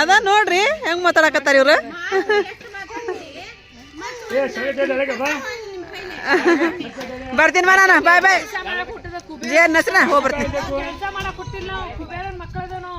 ಅದ ನೋಡ್ರಿ ಹೆಂಗ್ ಮಾತಾಡಕತ್ತಾರ ಇವ್ರು? ಬರ್ತೀನಿ ಬಾ ನಾನು. ಬಾಯ್ ಬಾಯ್. ಏನ್ ನಸನ ಹೋಗಿ ಬರ್ತೀನಿ. ಕೆಲಸ ಮಾಡಕ್ ಕೊಟ್ಟಿಲ್ಲ ಕುಬೇರನ್ ಮಕ್ಕಳದನು.